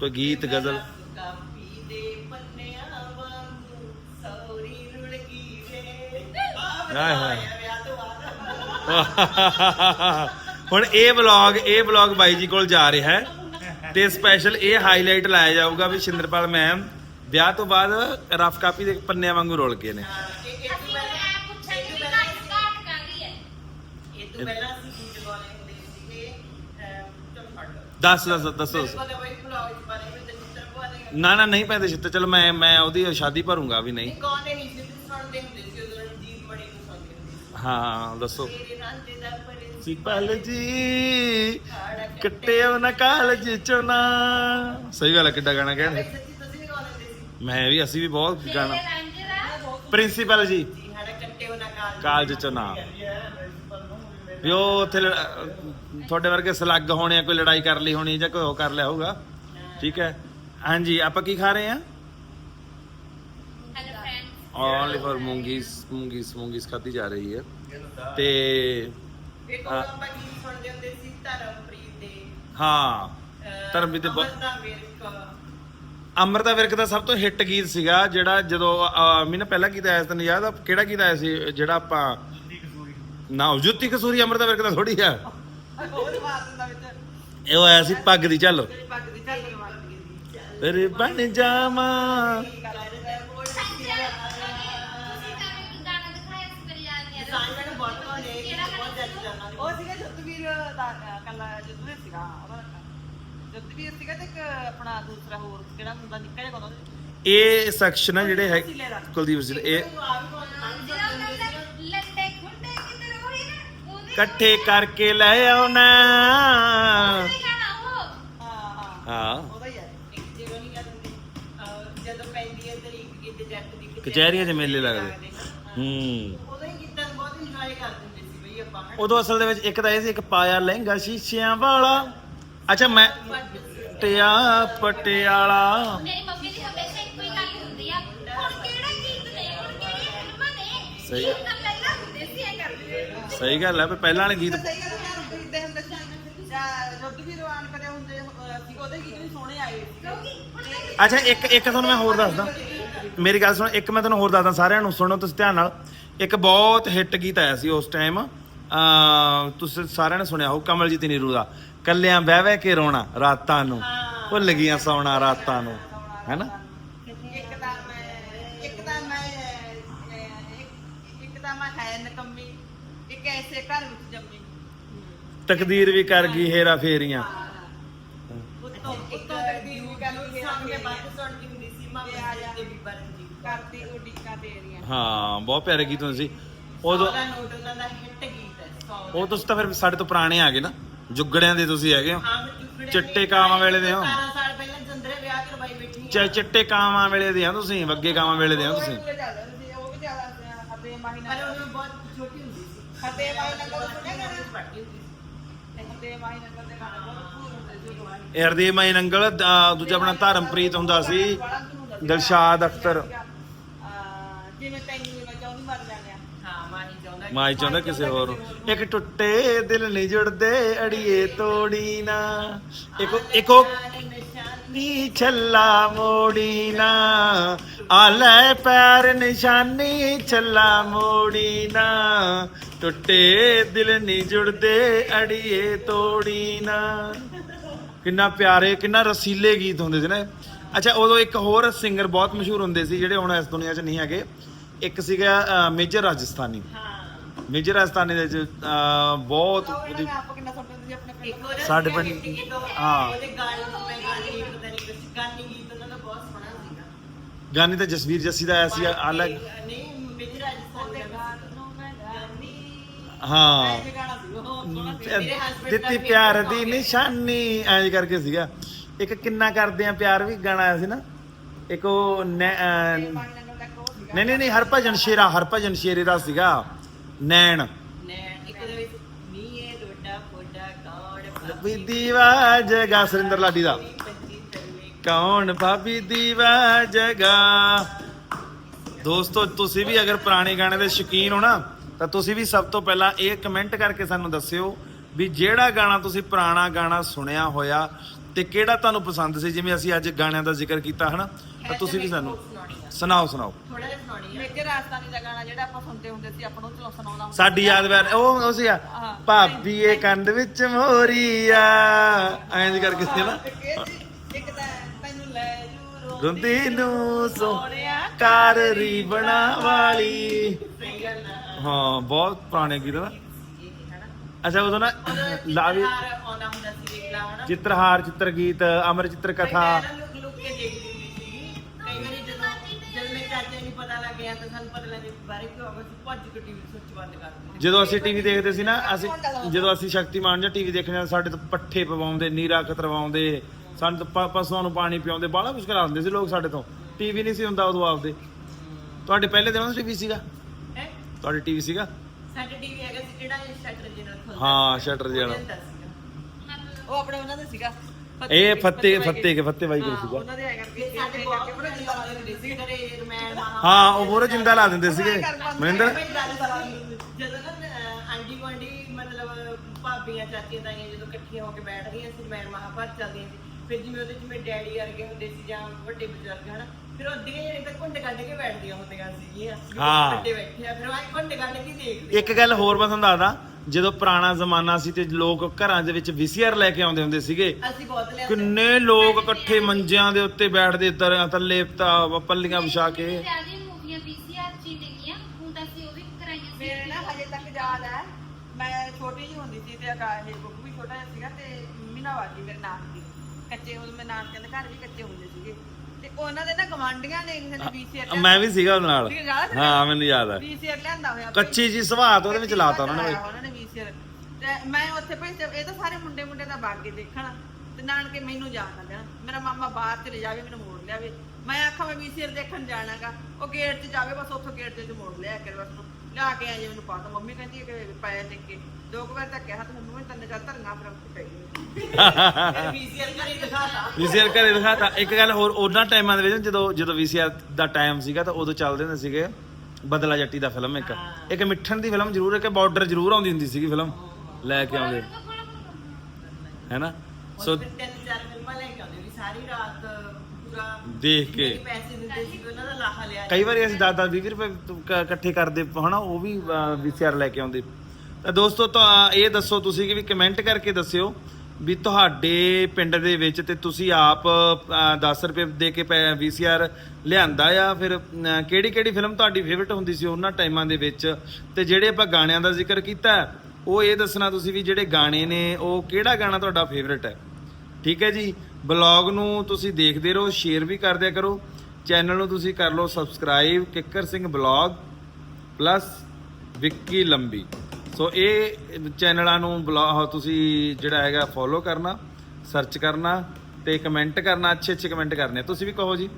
ਕੋਈ ਗੀਤ ਗਜ਼ਲ। ਕਾਪੀ ਦੇ ਪੰਨਿਆਂ ਵਾਂਗੂ ਸੌਰੀ ਵੇ। ਹਾਏ ਹਾਏ। <laughs> ਹੁਣ ਇਹ ਵਲੌਗ ਇਹ ਵਲੌਗ ਬਾਈ ਜੀ ਕੋਲ ਜਾ ਰਿਹਾ ਹੈ। ਤੇ ਸਪੈਸ਼ਲ ਇਹ ਹਾਈਲਾਈਟ ਲਾਇਆ ਜਾਊਗਾ ਵੀ ਸ਼ਿੰਦਰਪਾਲ ਮੈਮ ਵਿਆਹ ਤੋਂ ਬਾਅਦ ਰਫ ਕਾਪੀ ਦੇ ਪੰਨਿਆਂ ਵਾਂਗੂ ਰੁਲ ਗਏ ਨੇ। ਅਸੀਂ ਤੋਂ ਉਹ ਪਹਿਲਾਂ ਐ ਪੁੱਛਾਂਗੇ ਇਹ ਵੀ ਤੋਂ ਘੱਟ ਪਹਿਲਾਂ ਘੱਟ ਕਰ ਰਹੀ ਹੈ? ਇਹ ਤੋਂ ਪਹਿਲਾਂ ਅਸੀਂ ਗੀਤ ਗਾਉਂਦੇ ਹੁੰਦੇ ਸੀਗੇ ਅਮ, ਚਲ ਫੜ ਲਓ ਦੱਸ ਦੱਸ ਦੱਸੋ। ਮੇਰੇ ਕੋਲ ਬਈ ਬਲੌਗ ਬਾਰੇ ਨਾ ਨਾ ਨਹੀਂ ਪੈਂਦੇ ਛਿੱਤੇ ਚਲੋ ਮੈਂ ਮੈਂ ਉਹਦੀ ਸ਼ਾਦੀ ਭਰੂੰਗਾ ਵੀ ਨਹੀਂ। ਨਹੀਂ ਗਾਉਂਦੇ ਨਹੀਂ ਸੀ ਸੁਣਦੇ ਹੁੰਦੇ ਸੀ ਉਦੋਂ ਰਣਜੀਤ ਮਣੀ ਨੂੰ ਸੁਣਦੇ ਹੁੰਦੇ ਸੀ। ਹਾਂ ਦੱਸੋ। ਤੇਰੇ ਰਾਂਝੇ ਦਾ ਪਰੇ ਸੀ ਪਹਿਲੇ ਜੀ ਕੱਟਿਓ ਨਾ ਕਾਲਜ ਚੋਂ ਨਾ। ਸਹੀ ਗੱਲ ਹੈ ਕਿੱਡਾ ਗਾਣਾ ਬਈ ਕਹਿੰਦੇ ਸੱਚੀ ਤੁਸੀਂ ਵੀ ਗਾਉਂਦੇ ਹੁੰਦੇ ਸੀ? ਮੈਂ ਵੀ ਅਸੀਂ ਵੀ ਬਹੁਤ ਗਾਣਾ। ਪ੍ਰਿੰਸੀਪਲ ਜੀ। ਜੀ ਸਾਡਾ ਕੱਟੇ ਉਹਨਾਂ ਕਾਲ ਕਾਲਜ ਚ ਨਾ। ਵੀ ਉਹ ਉੱਥੇ ਲੜ- ਤੁਹਾਡੇ ਵਰਗੇ ਸਲੱਗ ਹੋਣੇ ਆ ਕੋਈ ਲੜਾਈ ਕਰ ਲਈ ਹੋਣੀ ਜਾਂ ਕੋਈ ਉਹ ਕਰ ਲਿਆ ਹੋਊਗਾ। ਠੀਕ ਹੈ। ਹਾਂਜੀ ਆਪਾਂ ਕੀ ਖਾ ਰਹੇ ਆ ਹੈਲੋ ਫਰੈਂਡਸ ਓਨਲੀ ਫॉर ਮੂੰਗੀਸ ਮੂੰਗੀਸ ਮੂੰਗੀਸ ਖਾਦੀ ਜਾ ਰਹੀ ਹੈ। ਤੇ ਇੱਕ ਉਹ ਆਪਾਂ ਗੀਤ ਸੁਣਦੇ ਹੁੰਦੇ ਸੀ ਧਰਮਪ੍ਰੀਤ ਦੇ ਹਾਂ ਅਹ, ਧਰਮਪ੍ਰੀਤ ਦੇ ਬਹੁਤ- ਅਮਰਤਾ ਵਿਰਕ। ਅਮਰਤਾ ਵਿਰਕ ਦਾ ਸਭ ਤੋਂ ਹਿੱਟ ਗੀਤ ਸੀਗਾ ਜਿਹੜਾ ਜਦੋਂ ਅਹ, ਮੈਨੂੰ ਪਹਿਲਾ ਗੀਤ ਆਇਆ ਸੀ ਤੈਨੂੰ ਯਾਦ ਆ? ਕਿਹੜਾ ਗੀਤ ਆਇਆ ਸੀ ਜਿਹੜਾ ਆਪਾਂ ਨਾ ਜੁੱਤੀ ਕਸੂਰੀ ਅਮਰਤਾ ਵਿਰਕ ਦਾ ਥੋੜੀ ਆ। ਉਹ ਵਿੱਚ। ਇਹ ਉਹ ਆਇਆ ਸੀ ਪੱਗ ਦੀ ਚੱਲ ਜਿਹੜੀ ਪੱਗ ਦੀ ਝੱਲ। ਤੇਰੇ ਬਣ ਜਾਵਾਂ। ਉਹ ਸੀਗਾ ਜਤਵੀਰ ਦਾ ਕੱਲਾ ਜਤਵੀਰ ਸੀਗਾ ਉਹਦਾ ਜਤਵੀਰ ਸੀਗਾ ਤੇ ਇੱਕ ਆਪਣਾ ਦੂਸਰਾ ਹੋਰ ਕਿਹੜਾ ਮੁੰਡਾ ਨਿੱਕਾ ਜਿਹਾ ਕੋਲ ਇਹ ਸੈਕਸ਼ਨ ਆ ਜਿਹੜੇ ਹੈ ਕੁਲਦੀਪ ਸਿੰਘ ਇਹ ਇਕੱਠੇ ਕਰਕੇ ਲੈ ਆਉਣਾ। ਹਾਂ। ਹਾਂ। ਕਚਹਿਰੀਆਂ 'ਚ ਮੇਲੇ ਲੱਗਦੇ। ਹਾਂ। ਉਦੋਂ ਹੀ ਗੀਤਾਂ ਨੂੰ ਬਹੁਤ ਇੰਜੋਏ ਕਰਦੇ ਹੁੰਦੇ ਸੀ ਬਈ ਆਪਾਂ ਹਨਾ। ਉਦੋਂ ਅਸਲ ਦੇ ਵਿੱਚ ਇੱਕ ਤਾਂ ਇਹ ਸੀ ਇੱਕ ਪਾਇਆ ਲਹਿੰਗਾ ਸ਼ੀਸ਼ਿਆਂ ਵਾਲਾ ਅੱਛਾ ਮੈਂ ਟਿਆ ਪਟਿਆਲਾ ਮੇਰੀ ਮੰਮੀ ਦੀ ਹਮੇਸ਼ਾ ਇੱਕੋ ਹੀ ਗੱਲ ਹੁੰਦੀ ਆ ਹੁਣ ਕਿਹੜੇ ਗੀਤ ਨੇ ਹੁਣ ਕਿਹੜੀਆਂ ਫਿਲਮਾਂ ਨੇ ਸਹੀ। ਗੀਤ ਤਾਂ ਪਹਿਲਾਂ ਹੁੰਦੇ ਸੀ ਇਹ ਕਰਦੇ ਸਹੀ ਗੱਲ ਹੈ ਵੀ ਪਹਿਲਾਂ ਵਾਲੇ ਗੀਤ ਸਹੀ ਗੱਲ ਹੈ ਖਰੀਦਦੇ ਹੁੰਦੇ ਸੀ ਜਾਂ ਜਤਵੀਰ ਆਨ ਕਦੇ ਹੁੰਦੇ ਅਹ, ਸੀ ਉਹਦੇ ਗੀਤ ਵੀ ਸੋਹਣੇ ਆਏ ਸੀ ਕਿਉਂਕਿ ਹੁਣ ਤਾਂ ਅੱਛਾ ਇੱਕ ਇੱਕ ਤੁਹਾਨੂੰ ਮੈਂ ਹੋਰ ਦੱਸਦਾ ਮੇਰੀ ਗੱਲ ਸੁਣੋ ਇੱਕ ਮੈਂ ਤੁਹਾਨੂੰ ਹੋਰ ਦੱਸਦਾ ਸਾਰਿਆਂ ਨੂੰ ਸੁਣੋ ਤੁਸੀਂ ਧਿਆਨ ਨਾਲ। ਇੱਕ ਬਹੁਤ ਹਿੱਟ ਗੀਤ ਆਇਆ ਸੀ ਉਸ ਟਾਈਮ ਅ ਤੁਸੀਂ ਸਾਰਿਆਂ ਨੇ ਸੁਣਿਆ ਹੋਊ ਕਮਲਜੀਤ ਨੀਰੂ ਦਾ। ਕੱਲਿਆਂ ਬਹਿ ਬਹਿ ਕੇ ਰੋਣਾ ਰਾਤਾਂ ਨੂੰ। ਭੁੱਲ ਗਈਆਂ ਸੌਣਾ ਰਾਤਾਂ ਨੂੰ। ਹੈਨਾ? ਇੱਕ ਤਾਂ ਮੈਂ ਇੱਕ ਤਾਂ ਮੈਂ ਇੱਕ- ਤਾਂ ਮੈਂ ਹੈ ਨਕੰਮੀ ਇੱਕ ਐਸੇ ਘਰ ਵਿੱਚ ਜੰਮੀ। ਤਕਦੀਰ ਵੀ ਕਰ ਗਈ ਹੇਰਾ ਫੇਰੀਆਂ। ਉੱਤੋਂ ਉੱਤੋਂ ਤਕਦੀਰ ਵੀ ਕਰ ਲਈ ਸਾਹਮਣੇ ਮੈਂ ਬਾਤ ਸੁਣਦੀ ਹੁੰਦੀ ਸੀ ਮਾਮਾ ਇਹ ਆ ਦੀ ਹਾਂ। ਬਹੁਤ ਪਿਆਰੇ ਗੀਤ ਹੁੰਦੇ ਸੀ। ਉਦੋਂ ਉਹਦਾ ਨੋਟ ਉਹਨਾਂ ਦਾ ਹਿੱਟ ਗੀਤ ਹੈ ਸੌ ਉਹ ਤੁਸੀਂ ਤਾਂ ਫਿਰ ਸਾਡੇ ਤੋਂ ਪੁਰਾਣੇ ਆ ਗਏ ਨਾ। ਜੁਗੜਿਆਂ ਦੇ ਤੁਸੀਂ ਹੈਗੇ ਹੋ। ਚਿੱਟੇ ਕਾਵਾਂ ਵੇਲੇ ਦੇ ਹੋ। 17 ਸਾਲ ਪਹਿਲਾਂ ਜੰਦਰੇ ਵਿਆਹ ਕਰਵਾਈ ਬੈਠੀ ਚ ਚਿੱਟੇ ਕਾਵਾਂ ਵੇਲੇ ਦੇ ਆ ਤੁਸੀਂ ਵੱਗੇ ਕਾਵਾਂ ਵੇਲੇ ਦੇ ਆ ਤੁਸੀਂ। ਉਹ ਵੀ ਉਹ ਚੱਲਦਾ ਹਤੇ ਮਾਹੀ ਪਰ ਨਾਲ ਉਹ ਬਹੁਤ ਛੋਟੀ ਹੁੰਦੀ ਸੀ। ਮਾਹੀ ਨਾਲ ਸੁਣਿਆ ਗਾਣਾ ਹੁੰਦੀ ਸੀ ਮਾਹੀ ਨਾਲ ਦੇ ਗਾਣਾ ਬਹੁਤ ਭੂਰ ਹੁੰਦੇ ਸੀ। ਉਦੋਂ ਇਹ ਹਰਦੀਪ ਮਾਈ ਨੰਗਲ ਅਹ ਦੂਜਾ ਆਪਣਾ ਧਰਮਪ੍ਰੀਤ ਹੁੰਦਾ ਸੀ। ਦਿਲਸ਼ਾਦ ਅਖਤਰ। ਅਹ ਜਿਵੇਂ ਤੈਨੂੰ ਮੈਂ ਚਾਹੁੰਦੀ ਮਰ ਜਾਣਿਆ ਹਾਂ ਮਾਹੀ ਚਾਹੁੰਦਾ ਮਾਈ ਚਾਹੁੰਦਾ ਕਿਸੇ ਹੋਰ ਨੂੰ। ਇੱਕ ਟੁੱਟੇ ਦਿਲ ਨਹੀਂ ਜੁੜਦੇ ਅੜੀਏ ਤੋੜੀ ਨਾ। ਇੱਕ ਇੱਕ ਉਹ ਨੀ ਛੱਲਾ ਮੋੜੀ ਨਾ। ਆ ਲੈ ਪੈਰ ਨਿਸ਼ਾਨੀ ਛੱਲਾ ਮੋੜੀ ਨਾ। ਟੁੱਟੇ ਦਿਲ ਨਹੀਂ ਜੁੜਦੇ ਅੜੀਏ ਤੋੜੀ ਨਾ। ਕਿੰਨਾ ਪਿਆਰੇ ਕਿੰਨਾ ਰਸੀਲੇ ਗੀਤ ਹੁੰਦੇ ਸੀ ਨਾ। ਇਹ। ਅੱਛਾ ਉਦੋਂ ਇੱਕ ਹੋਰ ਸਿੰਗਰ ਬਹੁਤ ਮਸ਼ਹੂਰ ਹੁੰਦੇ ਸੀ ਜਿਹੜੇ ਹੁਣ ਇਸ ਦੁਨੀਆ 'ਚ ਨਹੀਂ ਹੈਗੇ। ਇੱਕ ਸੀਗਾ ਮੇਜਰ ਰਾਜਸਥਾਨੀ। ਮੇਜਰ ਰਾਜਸਥਾਨੀ ਦੇ ਬਹੁਤ ਉਹਦੀ ਸਾਡੇ ਪਿੰਡ- ਹਾਂ। ਉਹਦੇ ਗਾਣੇ ਨੂੰ ਮੈਂ ਗਾਣੇ ਪਤਾ ਨਹੀਂ ਕੁਛ ਗਾਣੇ ਗੀਤ ਉਹਨਾਂ ਦਾ ਬਹੁਤ ਸੋਹਣਾ ਸੀਗਾ। ਗਾਣੇ ਤਾਂ ਜਸਵੀਰ ਜੱਸੀ ਦਾ ਆਇਆ ਸੀ ਅਲੱਗ ਹਾਂ। ਦਿੱਤੀ ਪਿਆਰ ਦੀ। ਨਿਸ਼ਾਨੀ ਐਂ ਕਰਕੇ ਸੀਗਾ। ਇੱਕ ਕਿੰਨਾ ਕਰਦੇ ਆ ਪਿਆਰ ਵੀ ਗਾਣਾ ਆਇਆ ਸੀ ਨਾ। ਇੱਕ ਉਹ ਨੈ- ਅਹ, ਨਹੀਂ ਨਹੀਂ ਨਹੀਂ ਹਰਭਜਨ ਸ਼ੇਰਾ ਹਰਭਜਨ ਸ਼ੇਰੇ ਦਾ ਸੀਗਾ। ਨੈਣ। ਨੈਣ ਇੱਕ ਦੇ ਵਿੱਚ ਮੀਏ ਰੋਡਾ ਫੋਡਾ ਕੌੜ ਵੀ ਦੀਵਾ ਜਗਾ ਸੁਰਿੰਦਰ ਲਾਡੀ ਦਾ। ਪੰਜੀ ਤਰਵੇ ਕੌਣ ਭਾਬੀ ਦੀਵਾ ਜਗਾ ਦੋਸਤੋ ਤੁਸੀਂ ਵੀ ਅਗਰ ਪੁਰਾਣੇ ਗਾਣੇ ਦੇ ਸ਼ੌਕੀਨ ਹੋ ਨਾ ਤਾਂ ਤੁਸੀਂ ਵੀ ਸਭ ਤੋਂ ਪਹਿਲਾਂ ਇਹ ਕਮੈਂਟ ਕਰਕੇ ਸਾਨੂੰ ਦੱਸਿਓ ਵੀ ਜਿਹੜਾ ਗਾਣਾ ਤੁਸੀਂ ਪੁਰਾਣਾ ਗਾਣਾ ਸੁਣਿਆ ਹੋਇਆ ਤੇ ਕਿਹੜਾ ਤੁਹਾਨੂੰ ਪਸੰਦ ਸੀ? ਜਿਵੇਂ ਅਸੀਂ ਅੱਜ ਗਾਣਿਆਂ ਦਾ ਜ਼ਿਕਰ ਕੀਤਾ ਹਨਾ? ਤਾਂ ਤੁਸੀਂ ਵੀ ਸਾਨੂੰ ਸੁਣਾਓ ਸੁਣਾਓ। ਥੋੜਾ ਜਿਹਾ ਸੁਣਾਉਣੀ ਹੈ ਮੇਜਰ ਰਾਜਸਥਾਨੀ ਦਾ ਗਾਣਾ ਜਿਹੜਾ ਆਪਾਂ ਸੁਣਦੇ ਹੁੰਦੇ ਸੀ ਆਪਾਂ ਨੂੰ ਚਲੋ ਸੁਣਾਉਂਦਾ ਹੁੰਦਾ ਸਾਡੀ ਯਾਦਗਾਰ ਉਹ ਉਹ ਸੀ ਆ ਭਾਬੀ ਇਹ ਕੰਧ ਵਿੱਚ ਮੋਰੀ ਆ। ਐਂ ਜੀ ਕਰਕੇ ਸੀ ਨਾ ਇੱਕ ਇਹ- ਇੱਕ ਤਾਂ ਤੈਨੂੰ ਲੈ ਜੂ ਰੁੰਦੀ ਨੂੰ ਸੋਹਣਿਆ ਕਾਰ ਰੀਬਣਾ ਵਾਲੀ। ਹੈ ਬਹੁਤ ਪੁਰਾਣੇ ਗੀਤ ਨਾ। ਅੱਛਾ ਉਦੋਂ ਨਾ ਲਾ ਵੀ ਚਿੱਤਰਹਾਰ ਆਉਂਦਾ ਹੁੰਦਾ ਸੀ ਦੇਖ ਲਾ ਹਨਾ। ਚਿੱਤਰਹਾਰ ਚਿੱਤਰ ਗੀਤ ਅਮਰ ਚਿੱਤਰ ਕਥਾ ਲੁਕ ਲੁਕ ਕੇ ਦੇਖਦੀ ਹੁੰਦੀ ਸੀ। ਕਈ ਵਾਰੀ ਜਦੋਂ ਜਦੋਂ ਮੇਰੇ ਚਾਚੇ ਨੂੰ ਪਤਾ ਲੱਗ ਗਿਆ ਤਾਂ ਸਾਨੂੰ ਪਤਾ ਲੱਗਿਆ ਕਿ ਬਾਰੇ ਕਿਉਂ ਆਵਾਜ਼ ਭੱਜ ਕੇ ਟੀਵੀ ਸੁੱਚ ਬੰਦ ਕਰ ਦਿੰਦੇ ਜਦੋਂ ਅਸੀਂ ਟੀਵੀ ਦੇਖਦੇ ਸੀ ਨਾ ਅਸੀਂ ਜਦੋਂ ਅਸੀਂ ਸ਼ਕਤੀਮਾਨ ਜਾਂ ਟੀਵੀ ਦੇਖਣੇ ਸਾਡੇ ਤੋਂ ਪੱਠੇ ਪਵਾਉਂਦੇ ਨੀਰਾ ਕਤਰਵਾਉਂਦੇ ਸਾਨੂੰ ਤਾਂ ਪ- ਪਸ਼ੂਆਂ ਨੂੰ ਪਾਣੀ ਪਿਆਉਂਦੇ ਬਾਹਲਾ ਕੁਝ ਕਰਾ ਦਿੰਦੇ ਸੀ ਲੋਕ ਸਾਡੇ ਤੋਂ। ਟੀਵੀ ਨਹੀਂ ਸੀ ਹੁੰਦਾ ਉਦੋਂ ਆਪਦੇ। ਤੁਹਾਡੇ ਪਹਿਲੇ ਦਿਨਾਂ ਟੀਵੀ ਸੀਗਾ? ਹੈ? ਤੁਹਾਡੇ ਟੀਵੀ ਸੀਗਾ? ਸਾਡੇ ਟੀਵੀ ਹੈਗਾ ਸੀ ਜਿਹੜਾ ਸ਼ਟਰ ਜਿਹੜਾ ਖੁੱਲਦਾ ਹਾਂ, ਜਿਹੜਾ। ਉਹ ਆਪਣੇ ਉਹਨਾਂ ਦਾ ਸੀਗਾ। ਇਹ ਫੱਤੇ ਫੱਤੇ ਕੇ ਫੱਤੇ ਕੋਲ ਹਾਂ, ਸੀਗਾ। ਉਹਨਾਂ ਦੇ ਸਾਡੇ ਬੜਾ ਜਿੰਦਾ ਸੀ। ਹਾਂ ਉਹ ਪੂਰਾ ਜਿੰਦਾ ਲਾ ਦਿੰਦੇ ਸੀਗੇ। ਮਨਿੰਦਰ? ਜਦੋਂ ਨਾ ਗੁਆਂਢੀ ਮਤਲਬ ਭਾਬੀਆਂ ਚਾਚੀਆਂ ਤਾਈਆਂ ਜਦੋਂ ਇਕੱਠੀਆਂ ਹੋ ਕੇ ਬੈਠ ਗਈਆਂ ਸੀ ਰਮੈਣ ਮਹਾਭਾਰਤ ਚੱਲਦੀਆਂ ਸੀ ਫਿਰ ਜਿਵੇਂ ਉਹਦੇ ਚ ਮੇਰੇ ਡੈਡੀ ਵਰਗੇ ਹੁੰਦੇ ਸੀ ਜਾਂ ਵੱਡੇ ਬਜ਼ੁਰਗ ਹਨਾ? ਫਿਰ ਉਹ ਅੱਧੀਆਂ ਜਿਹੜੇ ਤਾਂ ਘੁੰਡ ਕੱਢ ਕੇ ਬੈਠਦੀਆਂ ਹੁੰਦੀਆਂ ਸੀਗੀਆਂ। ਵੀ ਹਾਂ। ਵੱਡੇ ਬੈਠੇ ਆ ਫਿਰ ਉਹ ਆਏਂ ਘੁੰਡ ਕੱਢ ਕੇ ਦੇਖਦੇ ਇੱਕ ਗੱਲ ਹੋਰ ਮੈਂ ਤੁਹਾਨੂੰ ਦੱਸਦਾ ਜਦੋਂ ਪੁਰਾਣਾ ਜ਼ਮਾਨਾ ਸੀ ਤੇ ਲੋਕ ਘਰਾਂ ਦੇ ਵਿੱਚ ਵੀਸੀਆਰ ਲੈ ਕੇ ਆਉਂਦੇ ਹੁੰਦੇ ਸੀਗੇ ਅਸੀਂ ਬਹੁਤ ਲਿਆਂਦੇ ਕਿੰਨੇ ਲੋਕ ਇਕੱਠੇ ਮੰਜਿਆਂ ਦੇ ਉੱਤੇ ਬੈਠਦੇ ਦਰ ਥੱਲੇ ਤਾਂ ਪੱਲੀਆਂ ਵਿਛਾ ਕੇ। ਪਿਆਰੀਆਂ ਮੂਵੀਆਂ ਪੀਸੀਆਰ ਚ ਹੀ ਦੇਖੀਆਂ ਹੁਣ ਤਾਂ ਅਸੀਂ ਉਹ ਵੀ ਕਰਾਈਆਂ ਸੀ। ਮੇਰੇ ਨਾ ਹਜੇ ਤੱਕ ਯਾਦ ਹੈ ਮੈਂ ਛੋਟੀ ਜਿਹੀ ਹੁੰਦੀ ਸੀ ਤੇ ਅਗਾ ਇਹ ਗੁੱਗੂ ਵੀ ਛੋਟਾ ਜਿਹਾ ਸੀਗਾ ਤੇ ਮੀਨਾਵਾਦੀ ਮੇਰੇ ਨਾਮ ਦੀ। ਕੱਚੇ ਉਹ ਮੇਰੇ ਨਾਮ ਦੇ ਘਰ ਵੀ ਕੱਚੇ ਹੁੰਦੇ ਸੀਗੇ। ਤੇ ਉਹਨਾਂ ਦੇ ਨਾ ਗਵਾਂਡੀਆਂ ਨੇ ਕਿਸੇ ਨੇ ਵੀਸੀਆਰ ਮੈਂ ਵੀ ਸੀਗਾ ਉਹਦੇ ਨਾਲ। ਹੈ, ਮੈਨੂੰ ਯਾਦ ਆ। ਵੀਸੀਆਰ ਲਿਆਂਦਾ ਹੋਇਆ ਕੱਚੀ ਜੀ ਸੁਭਾਅ ਤੋਂ ਉਹਦੇ ਵਿੱਚ ਲਾਤਾ ਉਹਨਾਂ ਨੇ ਉਹਨਾਂ ਨੇ ਵੀਸੀਆਰ ਤੇ ਮੈਂ ਉੱਥੇ ਭਈ ਇਹ ਤਾਂ ਸਾਰੇ ਮੁੰਡੇ ਮੁੰਡੇ ਦਾ ਬਾਗੇ ਦੇਖਣ। ਤੇ ਨਾਨਕੇ ਮੈਨੂੰ ਜਾਣ। ਦੇਣਾ ਮੇਰਾ ਮਾਮਾ ਬਾਹਰ ਚਲੇ ਜਾਵੇ ਮੈਨੂੰ ਮੋੜ ਲਿਆਵੇ। ਮੈਂ ਆਖਾਂ ਮੈਂ ਵੀਸੀਆਰ ਦੇਖਣ ਜਾਣਾਗਾ। ਉਹ ਗੇਟ 'ਚ ਜਾਵੇ ਬਸ ਉੱਥੋਂ ਗੇਟ 'ਚ ਮੋੜ ਲਿਆ ਕਰ ਬਸ। ਲਿਆ ਕੇ ਆਏ ਮੈਨੂੰ ਪਤਾ ਮੰਮੀ ਕਹਿੰਦੀ ਕਿ ਪਾਇਆ ਦੇਖ ਕੇ ਦੋ ਕੁ ਵਾਰ ਤੰਨੇ ਧਰਨਾ ਪਰ ਪਈ <laughs> ਵੀਸੀਆਰ ਘਰੇ ਦਿਖਾਤਾ। ਵੀਸੀਆਰ ਘਰੇ ਦਿਖਾਤਾ। ਇੱਕ ਗੱਲ ਹੋਰ ਉਹਨਾਂ ਟਾਈਮਾਂ ਦੇ ਵਿੱਚ ਜਦੋਂ ਜਦੋਂ ਵੀਸੀਆਰ ਦਾ ਟਾਈਮ ਸੀਗਾ ਤਾਂ ਉਦੋਂ ਚੱਲਦੇ ਹੁੰਦੇ ਸੀਗੇ ਬਦਲਾ ਜੱਟੀ ਦਾ ਫਿਲਮ ਇੱਕ। ਇੱਕ ਮਿੱਠਣ ਦੀ ਫਿਲਮ ਜ਼ਰੂਰ ਹੈ ਕਿ ਬਾਰਡਰ ਜ਼ਰੂਰ ਆਉਂਦੀ ਹੁੰਦੀ ਸੀਗੀ ਫਿਲਮ ਲੈ ਕੇ ਆਉਂਦੇ। ਹੈਨਾ ਸੋ ਸੋ ਤਿੰਨ ਚਾਰ ਫਿਲਮਾਂ ਲੈ ਕੇ ਆਉਂਦੇ ਵੀ ਸਾਰੀ ਰਾਤ ਪੂਰਾ ਦੇਖ ਕੇ। ਜਿਹੜੇ ਪੈਸੇ ਦਿੰਦੇ ਸੀ ਉਹਨਾਂ ਦਾ ਲਾਹਾ ਲਿਆ ਕਈ ਵਾਰੀ ਅਸੀਂ 10 20 ਰੁਪਏ ਕ- ਇਕੱਠੇ ਕਰਦੇ ਹਨਾ ਉਹ ਵੀ ਵੀਸੀਆਰ ਲੈ ਕੇ ਆਉਂਦੇ। ਤਾਂ ਦੋਸਤੋ, ਤਾਂ ਇਹ ਦੱਸੋ ਤੁਸੀਂ ਕਿ ਵੀ ਕਮੈਂਟ ਕਰਕੇ ਦੱਸਿਓ ਵੀ ਤੁਹਾਡੇ ਪਿੰਡ ਦੇ ਵਿੱਚ ਤੇ ਤੁਸੀਂ ਆਪ 10 ਰੁਪਏ ਦੇ ਕੇ ਵੀਸੀਆਰ ਲਿਆਂਦਾ ਆ? ਫਿਰ ਕਿਹੜੀ ਕਿਹੜੀ ਫਿਲਮ ਤੁਹਾਡੀ ਫੇਵਰਿਟ ਹੁੰਦੀ ਸੀ ਉਹਨਾਂ ਟਾਈਮਾਂ ਦੇ ਵਿੱਚ? ਤੇ ਜਿਹੜੇ ਆਪਾਂ ਗਾਣਿਆਂ ਦਾ ਜ਼ਿਕਰ ਕੀਤਾ, ਉਹ ਇਹ ਦੱਸਣਾ ਤੁਸੀਂ ਵੀ ਜਿਹੜੇ ਗਾਣੇ ਨੇ, ਉਹ ਕਿਹੜਾ ਗਾਣਾ ਤੁਹਾਡਾ ਫੇਵਰਿਟ ਹੈ? ਠੀਕ ਹੈ ਜੀ? ਬਲੌਗ ਨੂੰ ਤੁਸੀਂ ਦੇਖਦੇ ਰਹੋ ਸ਼ੇਅਰ ਵੀ ਕਰਦਿਆ ਕਰੋ। ਚੈਨਲ ਨੂੰ ਤੁਸੀਂ ਕਰ ਲਓ subscribe Kikkar Singh blog plus Vicky Lambi so ਇਹ ਚੈਨਲਾਂ ਨੂੰ ਤੁਸੀਂ ਜਿਹੜਾ ਹੈਗਾ ਫੋਲੋ ਕਰਨਾ ਸਰਚ ਕਰਨਾ ਤੇ ਕਮੈਂਟ ਕਰਨਾ ਅੱਛੇ ਅੱਛੇ ਕਮੈਂਟ ਕਰਨੇ ਤੁਸੀਂ ਵੀ ਕਹੋ ਜੀ।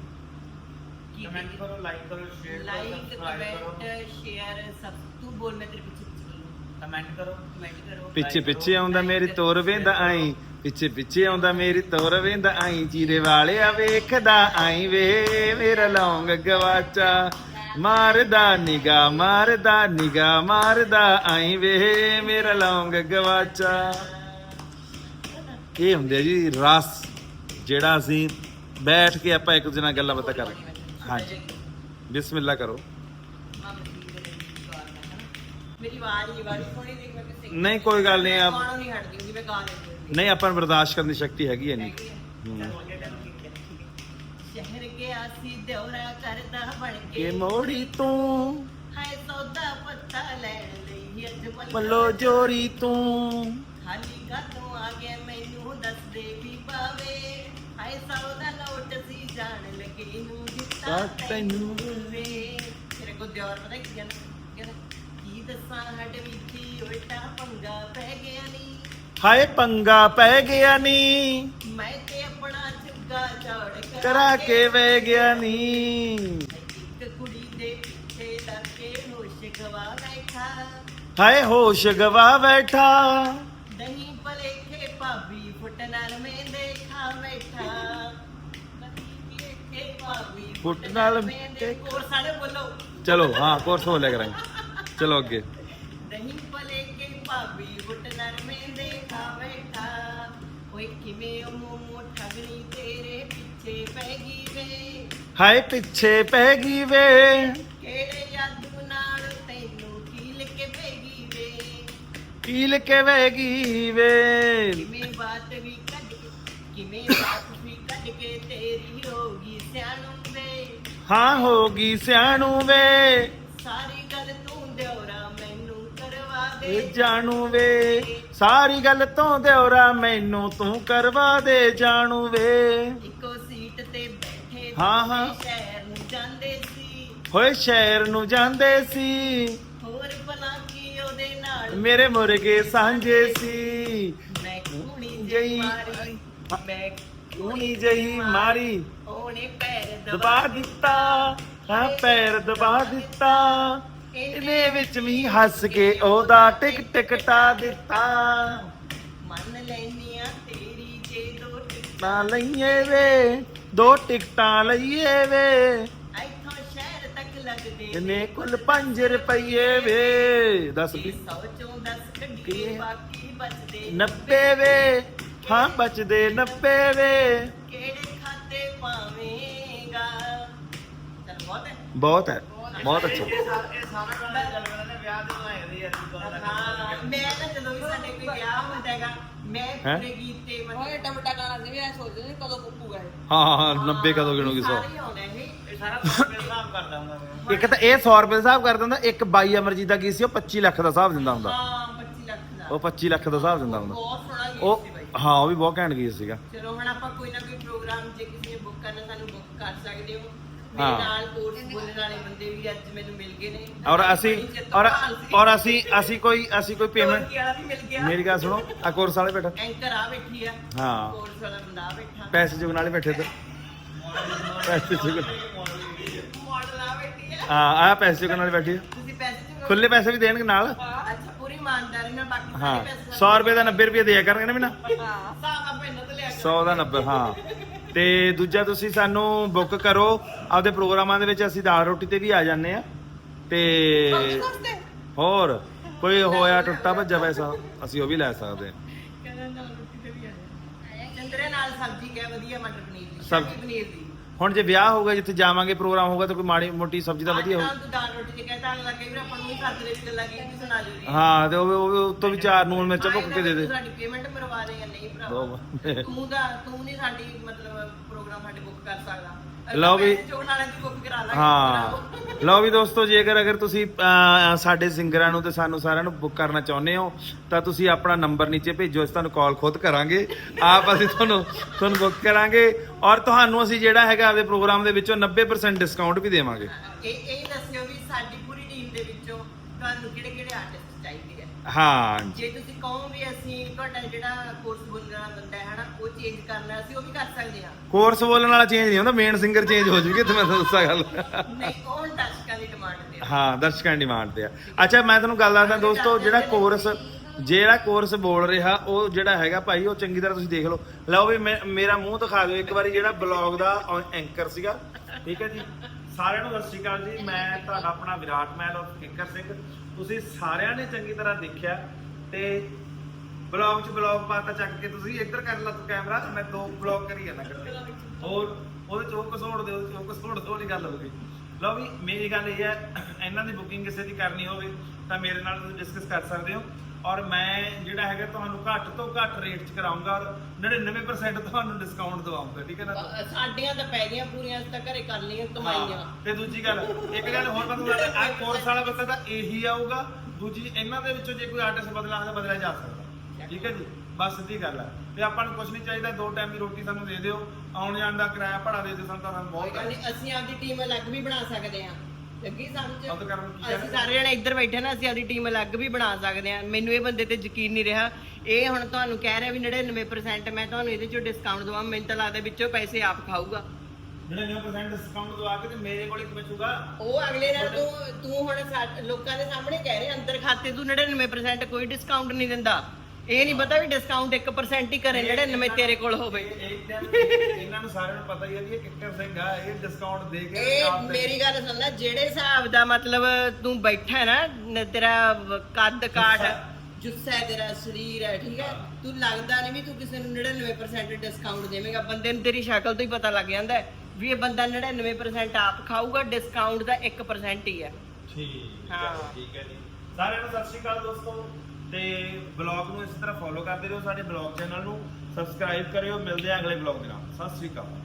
ਕਮੈਂਟ ਕਰੋ ਲਾਈਕ ਕਰੋ ਸ਼ੇਅਰ ਕਰੋ ਲਾਈਕ ਸਬਸਕ੍ਰਾਈਬ ਕਰੋ। ਕਮੈਂਟ ਸ਼ੇਅਰ ਸਭ ਤੂੰ ਬੋਲ ਮੈਂ ਤੇਰੇ ਪਿੱਛੇ ਪਿੱਛੇ ਬੋਲੂੰ। ਕਮੈਂਟ ਕਰੋ। ਕਮੈਂਟ ਕਰੋ। ਪਿੱਛੇ ਪਿੱਛੇ ਆਉਂਦਾ ਮੇਰੀ ਤੋਰ ਵੇਂਦਾ ਆਈ। ਪਿੱਛੇ ਪਿੱਛੇ ਆਉਂਦਾ ਮੇਰੀ ਤੋਰ ਵੇਂਦਾ ਆਈ। ਚੀਰੇ ਵਾਲਿਆ ਵੇਖਦਾ ਆਈ ਵੇ। ਮੇਰਾ ਲੌਂਗ ਗਵਾਚਾ। ਮਾਰਦਾ ਨਿਗਾ ਮਾਰਦਾ ਨਿਗਾ ਮਾਰਦਾ ਆਈ ਵੇ ਮੇਰਾ ਲੌਂਗ ਗਵਾਚਾ। ਇਹ ਹੁੰਦੇ ਜੀ ਰਸ ਜਿਹੜਾ ਅਸੀਂ ਬੈਠ ਕੇ ਆਪਾਂ ਇੱਕ ਦੂਜੇ ਨਾਲ ਗੱਲਾਂ ਬਾਤਾਂ ਕਰ ਹਾਂਜੀ ਬਿਸਮਿਲ੍ਲਾ ਕਰੋ। ਮੇਰੀ ਆਵਾਜ਼ ਹੀ ਵਾਰੀ ਸੋਹਣੀ ਦੇਖ ਮੈਂ ਕਿਸੇ ਨਹੀਂ ਕੋਈ ਗੱਲ ਨਹੀਂ ਆਪ ਨਹੀਂ ਹਟਦੀ ਮੈਂ ਗਾ ਲੈਂਦੀ ਨਹੀਂ ਆਪਾਂ ਨੂੰ ਬਰਦਾਸ਼ਤ ਕਰਨ ਦੀ ਸ਼ਕਤੀ ਹੈਗੀ ਹੈ ਨਹੀਂ। ਦਿਉਰਾ ਕਰਦਾ ਬਣ ਕਿ। ਕੇ ਮੋੜੀ ਤੂੰ? ਹਾਏ ਸੌਦਾ ਪੱਤਾ ਲੈਣ ਲਈ ਅੱਜ ਮੱਲੋ। ਜੋਰੀ ਤੂੰ। ਖਾਲੀ ਕਾਤੋਂ ਆ ਗਿਆ ਮੈਨੂੰ ਦੱਸ ਦੇ ਵੀ ਪਾਵੇ। ਹਾਏ ਸੌਦਾ ਨੋਟ ਸੀ ਜਾਣ ਲੱਗੇ ਨੂੰ ਦਿੱਤਾ ਤਾਂ ਤੈਨੂੰ। ਵੇ। ਤੇਰੇ ਕੋ ਦਿਓਰ ਪਤਾ ਕੀ ਕਹਿੰਦਾ ਕਹਿੰਦਾ ਕੀ ਦੱਸਾਂ ਹੱਡ ਵਿੱਚ ਹੀ ਉਲਟਾ ਪੰਗਾ ਪੈ ਗਿਆ ਨੀ। ਹਾਏ ਪੰਗਾ ਪੈ ਗਿਆ ਨੀ। ਮੈਂ ਤੇ ਆਪਣਾ ਕਰਾ ਕੇ ਵਹਿ ਗਿਆ ਨੀ। ਇੱਕ ਕੁੜੀ ਦੇ ਪਿੱਛੇ ਲੱਗ ਕੇ ਹੋਸ਼ ਗਵਾ ਬੈਠਾ। ਹਾਏ ਹੋਸ਼ ਗਵਾ ਬੈਠਾ। ਦਹੀਂ ਭਲੇਖੇ ਭਾਬੀ ਫੁੱਟ ਨਾਲ ਮੈਂ ਦੇਖਾ ਬੈਠਾ। ਫੁੱਟ ਨਾਲ ਹੋਰ ਸਾਡੇ ਬੋਲੋ। ਚਲੋ ਹਾਂ ਕੋਰਸ ਹੋ ਲਿਆ ਕਰਾਂਗੇ ਚਲੋ ਅੱਗੇ। ਦਹੀਂ ਭਲੇਖੇ ਭਾਬੀ ਫੁੱਟ ਨਾਲ ਕਿਵੇਂ ਉਹ ਮੋਮੋ ਠਗਣੀ ਤੇਰੇ ਪਿੱਛੇ ਪੈ ਗਈ ਵੇ? ਹਾਏ ਪਿੱਛੇ ਪੈ ਗਈ ਵੇ। ਕਿਹੜੇ ਜਾਦੂ ਨਾਲ ਤੈਨੂੰ ਕੀਲ ਕੇ ਪੈ ਗਈ ਵੇ? ਕੀਲ ਕੇ ਵਹਿ ਗਈ ਵੇ। ਕਿਵੇਂ ਬਾਤ ਵੀ ਕੱਢ ਕੇ ਕਿਵੇਂ ਬਾਤ ਵੀ ਕੱਢ ਕੇ ਤੇਰੀ ਹੋਗੀ ਸਿਆਣੂ ਵੇ? ਹਾਂ ਹੋ ਗਈ ਸਿਆਣੂ ਵੇ। ਸਾਰੀ ਗੱਲ ਤੂੰ ਦਿਉਰਾ ਮੈਨੂੰ ਕਰਵਾ ਇਹ ਦੇ ਜਾਣੂ ਵੇ। ਸਾਰੀ ਗੱਲ ਤੋਂ ਦਿਉਰਾ ਮੈਨੂੰ ਤੂੰ ਕਰਵਾ ਦੇ ਜਾਣੂ ਵੇ। ਇੱਕੋ ਸੀਟ ਤੇ ਬੈਠੇ ਹਾਂ, ਹਾਂ। ਦੋਵੇਂ ਸ਼ਹਿਰ ਨੂੰ ਜਾਂਦੇ ਸੀ। ਹੋਏ ਸ਼ਹਿਰ ਨੂੰ ਜਾਂਦੇ ਸੀ। ਹੋਰ ਭਲਾ ਕੀ ਉਹਦੇ ਨਾਲ? ਮੇਰੇ ਮੁਰਗੇ ਸਾਂਝੇ ਸੀ। ਮੈਂ ਕੁਣੀ ਜਈ ਜਈ। ਮਾਰੀ। ਮੈਂ ਕੂਣੀ ਜਹੀ ਮਾਰੀ। ਉਹਨੇ ਪੈਰ ਦਬਾ ਦਿੱਤਾ। ਹਾਂ ਪੈਰ ਦਬਾ ਦਿੱਤਾ। ਇਹਨੇ ਵਿੱਚ ਵੀ ਹੱਸ ਕੇ ਉਹਦਾ ਟਿਕ ਟਿਕਟਾ ਦਿੱਤਾ। ਮੰਨ ਲੈਨੀ ਆ ਤੇਰੀ ਜੇ ਦੋ ਟਿਕਟਾਂ ਲਈਏ ਵੇ ਦੋ ਟਿਕਟਾਂ ਲਈਏ ਵੇ। ਇੱਥੋਂ ਸ਼ਹਿਰ ਤੱਕ ਲੱਗਦੇ ਇਹਨੇ ਕੁੱਲ 5 ਰੁਪਏ ਵੇ। ਦੱਸ ਵੀ। ਸੌ ਚੋਂ 10 ਕੱਢੀਏ? ਬਾਕੀ ਬਚਦੇ 90 ਵੇ। ਹਾਂ ਬਚਦੇ 90 ਵੇ। ਕਿਹੜੇ ਖਾਤੇ ਪਾਵੇਂਗਾ? ਬਹੁਤ ਹੈ। ਬਹੁਤ ਹੈ। ਬਹੁਤ ਅੱਛਾ। ਮੈਂ ਤਾਂ ਜਦੋਂ ਵੀ ਸਾਡੇ ਕੋਈ ਵਿਆਹ ਹੁੰਦਾ ਹੈਗਾ ਮੈਂ ਹੈਂ? ਪੂਰੇ ਗੀਤ ਤੇ ਉਹ ਮਤਲਬ ਏਡਾ ਵੱਡਾ ਗਾਣਾ ਸੀ ਵੀ ਐ ਸੋਚਦੇ ਸੀ ਕਦੋਂ ਪੁੱਪੂਗਾ ਇਹ। ਹਾਂ ਹਾਂ 90 ਕਦੋਂ ਗਿਣੋਗੇ 100 ਸਾਰੇ ਹੀ ਆਉਂਦੇ ਇਹ। ਇਹ ਸਾਰਾ ਕੁਝ ਮੇਰੇ ਹਿਸਾਬ ਕਰਦਾ ਹੁੰਦਾ ਮੈਂ। ਇੱਕ ਤਾਂ ਇਹ 100 ਰੁਪਏ ਦਾ ਹਿਸਾਬ ਕਰ ਦਿੰਦਾ ਇੱਕ ਬਾਈ ਅਮਰਜੀਤ ਦਾ ਕੀ ਸੀ ਉਹ 25 ਲੱਖ ਦਾ ਹਿਸਾਬ ਦਿੰਦਾ ਹੁੰਦਾ। ਹਾਂ 25 ਲੱਖ ਦਾ। ਉਹ 25 ਲੱਖ ਦਾ ਹਿਸਾਬ ਦਿੰਦਾ ਹੁੰਦਾ। ਬਹੁਤ ਸੋਹਣਾ ਗੀਤ ਉਹ ਸੀ ਬਾਈ। ਹਾਂ ਉਹ ਵੀ ਬਹੁਤ ਘੈਂਟ ਗੀਤ ਸੀਗਾ। ਚਲੋ ਹੁਣ ਆਪਾਂ ਕੋਈ ਨਾ ਕੋਈ ਪ੍ਰੋਗਰਾਮ ਜੇ ਕਿਸੇ ਨੇ ਬੁੱਕ ਕਰਨਾ ਸਾਨੂੰ ਬੁੱਕ ਕਰ ਸਕਦੇ ਹੋ। ਹਾਂ। ਮੇਰੇ ਨਾਲ ਕੋਰਸ ਬੋਲਣ ਵਾਲੇ ਬੰਦੇ ਵੀ ਅੱਜ ਮੈਨੂੰ ਮਿਲ ਗਏ ਨੇ। ਔਰ ਅਸੀਂ ਔਰ। ਔਰ ਅਸੀਂ ਅਸੀਂ ਕੋਈ ਅਸੀਂ ਕੋਈ ਪੇਮੈਂਟ ਢੋਲਕੀ ਵਾਲਾ ਵੀ ਮਿਲ ਗਿਆ। ਮੇਰੀ ਗੱਲ ਸੁਣੋ ਆ ਕੋਰਸ ਵਾਲੇ ਬੈਠਾ। ਐਂਕਰ ਆ ਬੈਠੀ ਆ। ਹਾਂ। ਕੋਰਸ ਵਾਲਾ ਬੰਦਾ ਆ ਬੈਠਾ। ਪੈਸੇ ਚੁਗਣ ਵਾਲੇ ਬੈਠੇ ਤੇ ਪੈਸੇ ਚੁਗਣ ਮਾਡਲ ਆ ਬੈਠੀ ਆ। ਹਾਂ ਆ ਪੈਸੇ ਚੁਗਣ ਵਾਲੇ ਬੈਠੇ ਆ। ਤੁਸੀਂ ਪੈਸੇ ਚੁਕਾਓ। ਖੁੱਲੇ ਪੈਸੇ ਵੀ ਦੇਣਗੇ ਨਾਲ? ਅੱਛਾ ਪੂਰੀ ਇਮਾਨਦਾਰੀ ਨਾਲ ਬਾਕੀ ਹਾਂ। ਸਾਰੇ ਪੈਸੇ 100 ਰੁਪਏ ਦਾ 90 ਰੁਪਏ ਦਿਆ ਕਰਨਗੇ ਨਾ ਬਿਨਾ ਹਾਂ। ਹਿਸਾਬ ਆਪਾਂ ਇਹਨਾਂ ਤੋਂ ਲਿਆ 100 ਦਾ 90 ਹਾਂ। ਤੇ ਦੂਜਾ ਤੁਸੀਂ ਸਾਨੂੰ ਬੁੱਕ ਕਰੋ। ਆਪਦੇ ਪ੍ਰੋਗਰਾਮਾਂ ਦੇ ਵਿੱਚ ਅਸੀਂ ਦਾਲ ਰੋਟੀ ਤੇ ਵੀ ਆ ਜਾਂਦੇ ਆ ਤੇ ਹੋਰ ਕੋਈ ਹੋਇਆ ਟੁੱਟਾ ਭੱਜਾ ਪੈਸਾ? ਅਸੀਂ ਉਹ ਵੀ ਲੈ ਸਕਦੇ ਹਾਂ। ਕਹਿੰਦਾ ਨਾਲ ਰੋਟੀ ਤੇ ਵੀ ਆ ਜਾ। ਚੰਦਰੇ ਨਾਲ ਸਬਜ਼ੀ ਕਹਿ ਵਧੀਆ ਮਟਰ ਪਨੀਰ ਦੀ। ਸਬਜ਼ੀ। ਪਨੀਰ ਦੀ। ਹੁਣ ਜੇ ਵਿਆਹ ਹੋਊਗਾ ਜਿੱਥੇ ਜਾਵਾਂਗੇ ਪ੍ਰੋਗਰਾਮ ਹੋਊਗਾ ਤਾਂ ਕੋਈ ਮਾੜੀ ਮੋਟੀ ਸਬਜ਼ੀ ਤਾਂ ਵਧੀਆ ਹੋਊ ਤੂੰ ਦਾਲ ਰੋਟੀ ਤੇ ਕਹਿੰਦਾ ਅਗਲਾ ਕਈ ਵਾਰ ਆਪਾਂ ਨੂੰ ਵੀ ਸੱਤ ਦੇ ਵਿੱਚ ਗੱਲਾਂ ਕੀ ਕੀ ਸੁਣਾ ਜੂਗੀ ਹਾਂ ਤੇ ਉਹ ਉਹ ਉੱਤੋਂ ਵੀ ਚਾਰ ਨੂਨ ਮਿਰਚ ਭੁੱਕ ਕੇ ਦੇ ਦੇ। ਸਾਡੀ ਪੇਮੈਂਟ ਮਰਵਾ ਦੇ ਜਾਂ ਨਹੀਂ ਦੋ ਭਰਾਵਾ। ਦਾ ਤੂੰ ਨਹੀਂ ਸਾਡੀ ਮਤਲਬ ਪ੍ਰੋਗਰਾਮ ਸਾਡੇ ਬੁੱਕ ਕਰ ਸਕਦਾ। ਲਓ ਵੀ। ਬੁੱਕ ਕਰਾ ਲਾਂਗੇ ਹਾਂ। ਲਓ ਵੀ ਦੋਸਤੋ ਜੇਕਰ ਅਗਰ ਤੁਸੀਂ ਸਾਡੇ ਸਿੰਗਰਾਂ ਨੂੰ ਤੇ ਸਾਨੂੰ ਸਾਰਿਆਂ ਨੂੰ ਬੁੱਕ ਕਰਨਾ ਚਾਹੁੰਦੇ ਹੋ ਤਾਂ ਤੁਸੀਂ ਆਪਣਾ ਨੰਬਰ ਨੀਚੇ ਭੇਜੋ ਅਸੀਂ ਤੁਹਾਨੂੰ ਕਾਲ ਖੁਦ ਕਰਾਂਗੇ। ਆਪ ਅਸੀਂ ਤੁਹਾਨੂੰ ਤੁਹਾਨੂੰ ਬੁੱਕ ਕਰਾਂਗੇ। ਔਰ ਤੁਹਾਨੂੰ ਅਸੀਂ ਜਿਹੜਾ ਹੈਗਾ ਆਪਦੇ ਪ੍ਰੋਗਰਾਮ ਦੇ ਵਿੱਚੋਂ 90% ਡਿਸਕਾਊਂਟ ਵੀ ਦੇਵਾਂਗੇ। ਇਹ ਇਹ ਦੱਸਿਓ ਵੀ ਸਾਡੀ ਪੂਰੀ ਟੀਮ ਦੇ ਵਿੱਚੋਂ ਤੁਹਾਨੂੰ ਕਿਹੜੇ ਕਿਹੜੇ ਆਰਟਿਸਟ ਚਾਹੀਦੇ ਆ? ਹਾਂ। ਜੇ ਤੁਸੀਂ ਕਹੋ ਵੀ ਅਸੀਂ ਤੁਹਾਡਾ ਜਿਹੜਾ ਕੋਰਸ ਬੋਲਣ ਵਾਲਾ ਬੰਦਾ ਹੈ ਹਨਾ ਉਹ ਚੇਂਜ ਕਰਨਾ ਅਸੀਂ ਉਹ ਵੀ ਕਰ ਸਕਦੇ ਹਾਂ। ਕੋਰਸ ਬੋਲਣ ਵਾਲਾ ਚੇਂਜ ਨਹੀਂ ਹੁੰਦਾ ਮੇਨ ਸਿੰਗਰ ਚੇਂਜ ਹੋ ਜੂਗੀ ਤੇ ਮੈਂ ਤੁਹਾਨੂੰ ਦੱਸਾਂ ਗੱਲ। ਨਹੀਂ ਉਹ ਦਰਸ਼ਕਾਂ ਦੀ ਡਿਮਾਂਡ ਤੇ ਆ। ਹਾਂ ਦਰਸ਼ਕਾਂ ਦੀ ਡਿਮਾਂਡ ਤੇ ਆ। ਅੱਛਾ ਮੈਂ ਤੁਹਾਨੂੰ ਗੱਲ ਦੱਸਦਾ ਦੋਸਤੋ ਜਿਹੜਾ ਕੋਰਸ ਜਿਹੜਾ ਕੋਰਸ ਬੋਲ ਰਿਹਾ ਉਹ ਜਿਹੜਾ ਹੈਗਾ ਭਾਈ ਉਹ ਚੰਗੀ ਤਰ੍ਹਾਂ ਤੁਸੀਂ ਦੇਖ ਲਓ। ਲਓ ਵੀ ਮੈਂ- ਮੇਰਾ ਮੂੰਹ ਦਿਖਾ ਦਿਓ ਇੱਕ ਵਾਰੀ ਜਿਹੜਾ ਬਲੌਗ ਦਾ ਐਂਕਰ ਸੀਗਾ। ਠੀਕ ਹੈ ਜੀ? ਸਾਰਿਆਂ ਨੂੰ ਸਤਿ ਸ਼੍ਰੀ ਅਕਾਲ ਜੀ। ਮੈਂ ਤੁਹਾਡਾ ਆਪਣਾ ਵਿਰਾਟ ਮਹਿਲ ਔਰ ਕਿੰਕਰ ਸਿੰਘ। ਤੁਸੀਂ ਸਾਰਿਆਂ ਨੇ ਚੰਗੀ ਤਰ੍ਹਾਂ ਦੇਖਿਆ ਤੇ ਬਲੌਗ 'ਚ ਬਲੌਗ ਪਾਤਾ ਚੱਕ ਕੇ ਤੁਸੀਂ ਇੱਧਰ ਕਰ ਲਾ ਤੂੰ ਕੈਮਰਾ ਮੈਂ ਦੋ ਬਲੌਗ ਕਰੀ ਜਾਂਦਾ ਇਕੱਠੇ। ਹੋਰ, ਉਹਦੇ ਚ ਉਹ ਕਸੋੜ ਦਿਓ ਉਹ ਕਸੋੜ ਦਿਓ ਵਾਲੀ ਗੱਲ ਹੋ ਗਈ ਲਓ ਵੀ ਮੇਰੀ ਗੱਲ ਇਹ ਹੈ, ਇਹਨਾਂ ਦੀ ਬੁਕਿੰਗ ਕਿਸੇ ਦੀ ਕਰਨੀ ਹੋਵੇ ਤਾਂ ਮੇਰੇ ਨਾਲ ਤੁਸੀਂ ਡਿਸਕਸ ਕਰ ਸਕਦੇ ਹੋ ਔਰ ਮੈਂ ਜਿਹੜਾ ਹੈਗਾ ਤੁਹਾਨੂੰ ਘੱਟ ਤੋਂ ਘੱਟ ਰੇਟ 'ਚ ਕਰਾਉਂਗਾ ਔਰ 99% ਤੁਹਾਨੂੰ ਡਿਸਕਾਊਂਟ ਦਵਾਉਂਗਾ ਠੀਕ ਹੈ ਨਾ? ਸਾਡੀਆਂ ਤਾਂ ਪੈ ਗਈਆਂ ਪੂਰੀਆਂ ਅਸੀਂ ਤਾਂ ਘਰੇ ਕਰ ਲਈਆਂ ਕਮਾਈਆਂ। ਤੇ ਦੂਜੀ ਗੱਲ ਇੱਕ ਗੱਲ ਹੋਰ ਤੁਹਾਨੂੰ ਦੱਸ ਆ ਕੋਰਸ ਵਾਲਾ ਬੰਦਾ ਤਾਂ ਇਹੀ ਆਊਗਾ ਦੂਜੀ ਇਹਨਾਂ ਦੇ ਵਿੱਚੋਂ ਜੇ ਕੋਈ ਆਰਟਿਸਟ ਬਦਲਾ ਤਾਂ ਬਦਲਿਆ ਜਾ ਸਕਦਾ ਠੀਕ ਹੈ ਜੀ? ਬਸ ਸਿੱਧੀ ਗੱਲ ਹੈ। ਤੇ ਆਪਾਂ ਨੂੰ ਕੁਝ ਨਹੀਂ ਚਾਹੀਦਾ ਦੋ ਟਾਈਮ ਦੀ ਰੋਟੀ ਸਾਨੂੰ ਦੇ ਦਿਓ ਆਉਣ ਜਾਣ ਦਾ ਕਿਰਾਇਆ ਭਾੜਾ ਦੇ ਦਿਓ ਸਾਨੂੰ ਤਾਂ ਬਹੁਤ ਅਸੀਂ ਆਪਦੀ ਟੀਮ ਅਲੱਗ ਵੀ ਬਣਾ ਸਕਦੇ ਹਾਂ। ਲੱਗੀ ਸਮਝ? ਬੰਦ ਕਰਨ ਕੀ ਅਸੀਂ? ਸਾਰੇ ਜਣੇ ਇੱਧਰ ਬੈਠੇ ਨਾ ਅਸੀਂ ਆਪਦੀ ਟੀਮ ਅਲੱਗ ਵੀ ਬਣਾ ਸਕਦੇ ਹਾਂ। ਮੈਨੂੰ ਇਹ ਬੰਦੇ ਤੇ ਯਕੀਨ ਨਹੀਂ ਰਿਹਾ। ਇਹ ਹੁਣ ਤੁਹਾਨੂੰ ਕਹਿ ਰਿਹਾ ਵੀ 99% ਮੈਂ ਤੁਹਾਨੂੰ ਇਹਦੇ ਚੋਂ ਡਿਸਕਾਊਂਟ ਦਵਾਂ। ਮੈਨੂੰ ਤਾਂ ਲੱਗਦਾ ਵਿੱਚੋਂ ਪੈਸੇ ਆਪ ਖਾਊਗਾ। 99% ਡਿਸਕਾਊਂਟ ਦਵਾ ਕੇ ਤੇ ਮੇਰੇ ਕੋਲ ਇੱਕ ਬਚੂਗਾ। ਉਹ ਅਗਲੇ ਨਾਲ ਤੂੰ ਤੂੰ ਹੁਣ ਸਾ- ਲੋਕਾਂ ਦੇ ਸਾਹਮਣੇ ਕਹਿ ਰਿਹਾ ਅੰਦਰ ਖਾਤੇ ਤੂੰ 99% ਕੋਈ ਡਿਸਕਾਊਂਟ ਨਹੀਂ ਦਿੰਦਾ। ਇਹ ਨਹੀਂ ਪਤਾ ਵੀ ਡਿਸਕਾਊਂਟ 1% ਹੀ ਕਰੇ 99 ਤੇਰੇ ਕੋਲ ਹੋਵੇ। ਇਹ- ਇਹ- ਇਹਨਾਂ ਨੂੰ ਸਾਰਿਆਂ ਨੂੰ ਪਤਾ ਹੀ ਹੈ ਵੀ ਇਹ ਕਿੱਕਰ ਸਿੰਘ ਆ ਇਹ ਡਿਸਕਾਊਂਟ ਦੇ ਕੇ ਇਹ ਮੇਰੀ ਗੱਲ ਸੁਣ ਲੈ ਜਿਹੜੇ ਹਿਸਾਬ ਦਾ ਮਤਲਬ ਤੂੰ ਬੈਠਾ ਹੈ ਨਾ ਤੇਰਾ ਕੱਦ ਕਾਠ ਜੁੱਸਾ। ਤੇਰਾ ਸਰੀਰ ਹੈ ਠੀਕ ਹੈ? ਤੂੰ ਲੱਗਦਾ ਨਹੀਂ ਵੀ ਤੂੰ ਕਿਸੇ ਨੂੰ 99% ਡਿਸਕਾਊਂਟ ਦੇਵੇਂਗਾ। ਬੰਦੇ ਨੂੰ ਤੇਰੀ ਸ਼ਕਲ ਤੋਂ ਹੀ ਪਤਾ ਲੱਗ ਜਾਂਦਾ ਵੀ ਇਹ ਬੰਦਾ 99% ਆਪ ਖਾਊਗਾ ਡਿਸਕਾਊਂਟ ਦਾ 1% ਹੀ ਹੈ। ਠੀਕ। ਹੈ। ਠੀਕ ਹੈ ਜੀ। ਸਾਰਿਆਂ ਨੂੰ ਸਤਿ ਸ਼੍ਰੀ ਅਕਾਲ ਦੋਸਤੋ। ਤੇ ਬਲੌਗ ਨੂੰ ਇਸ ਤਰ੍ਹਾਂ ਫੋਲੋ ਕਰਦੇ ਰਹੋ, ਸਾਡੇ ਬਲੌਗ ਚੈਨਲ ਨੂੰ ਸਬਸਕ੍ਰਾਈਬ ਕਰਿਓ, ਮਿਲਦੇ ਆ ਅਗਲੇ ਬਲੌਗ ਦੇ ਨਾਲ। ਸਤਿ ਸ਼੍ਰੀ ਅਕਾਲ।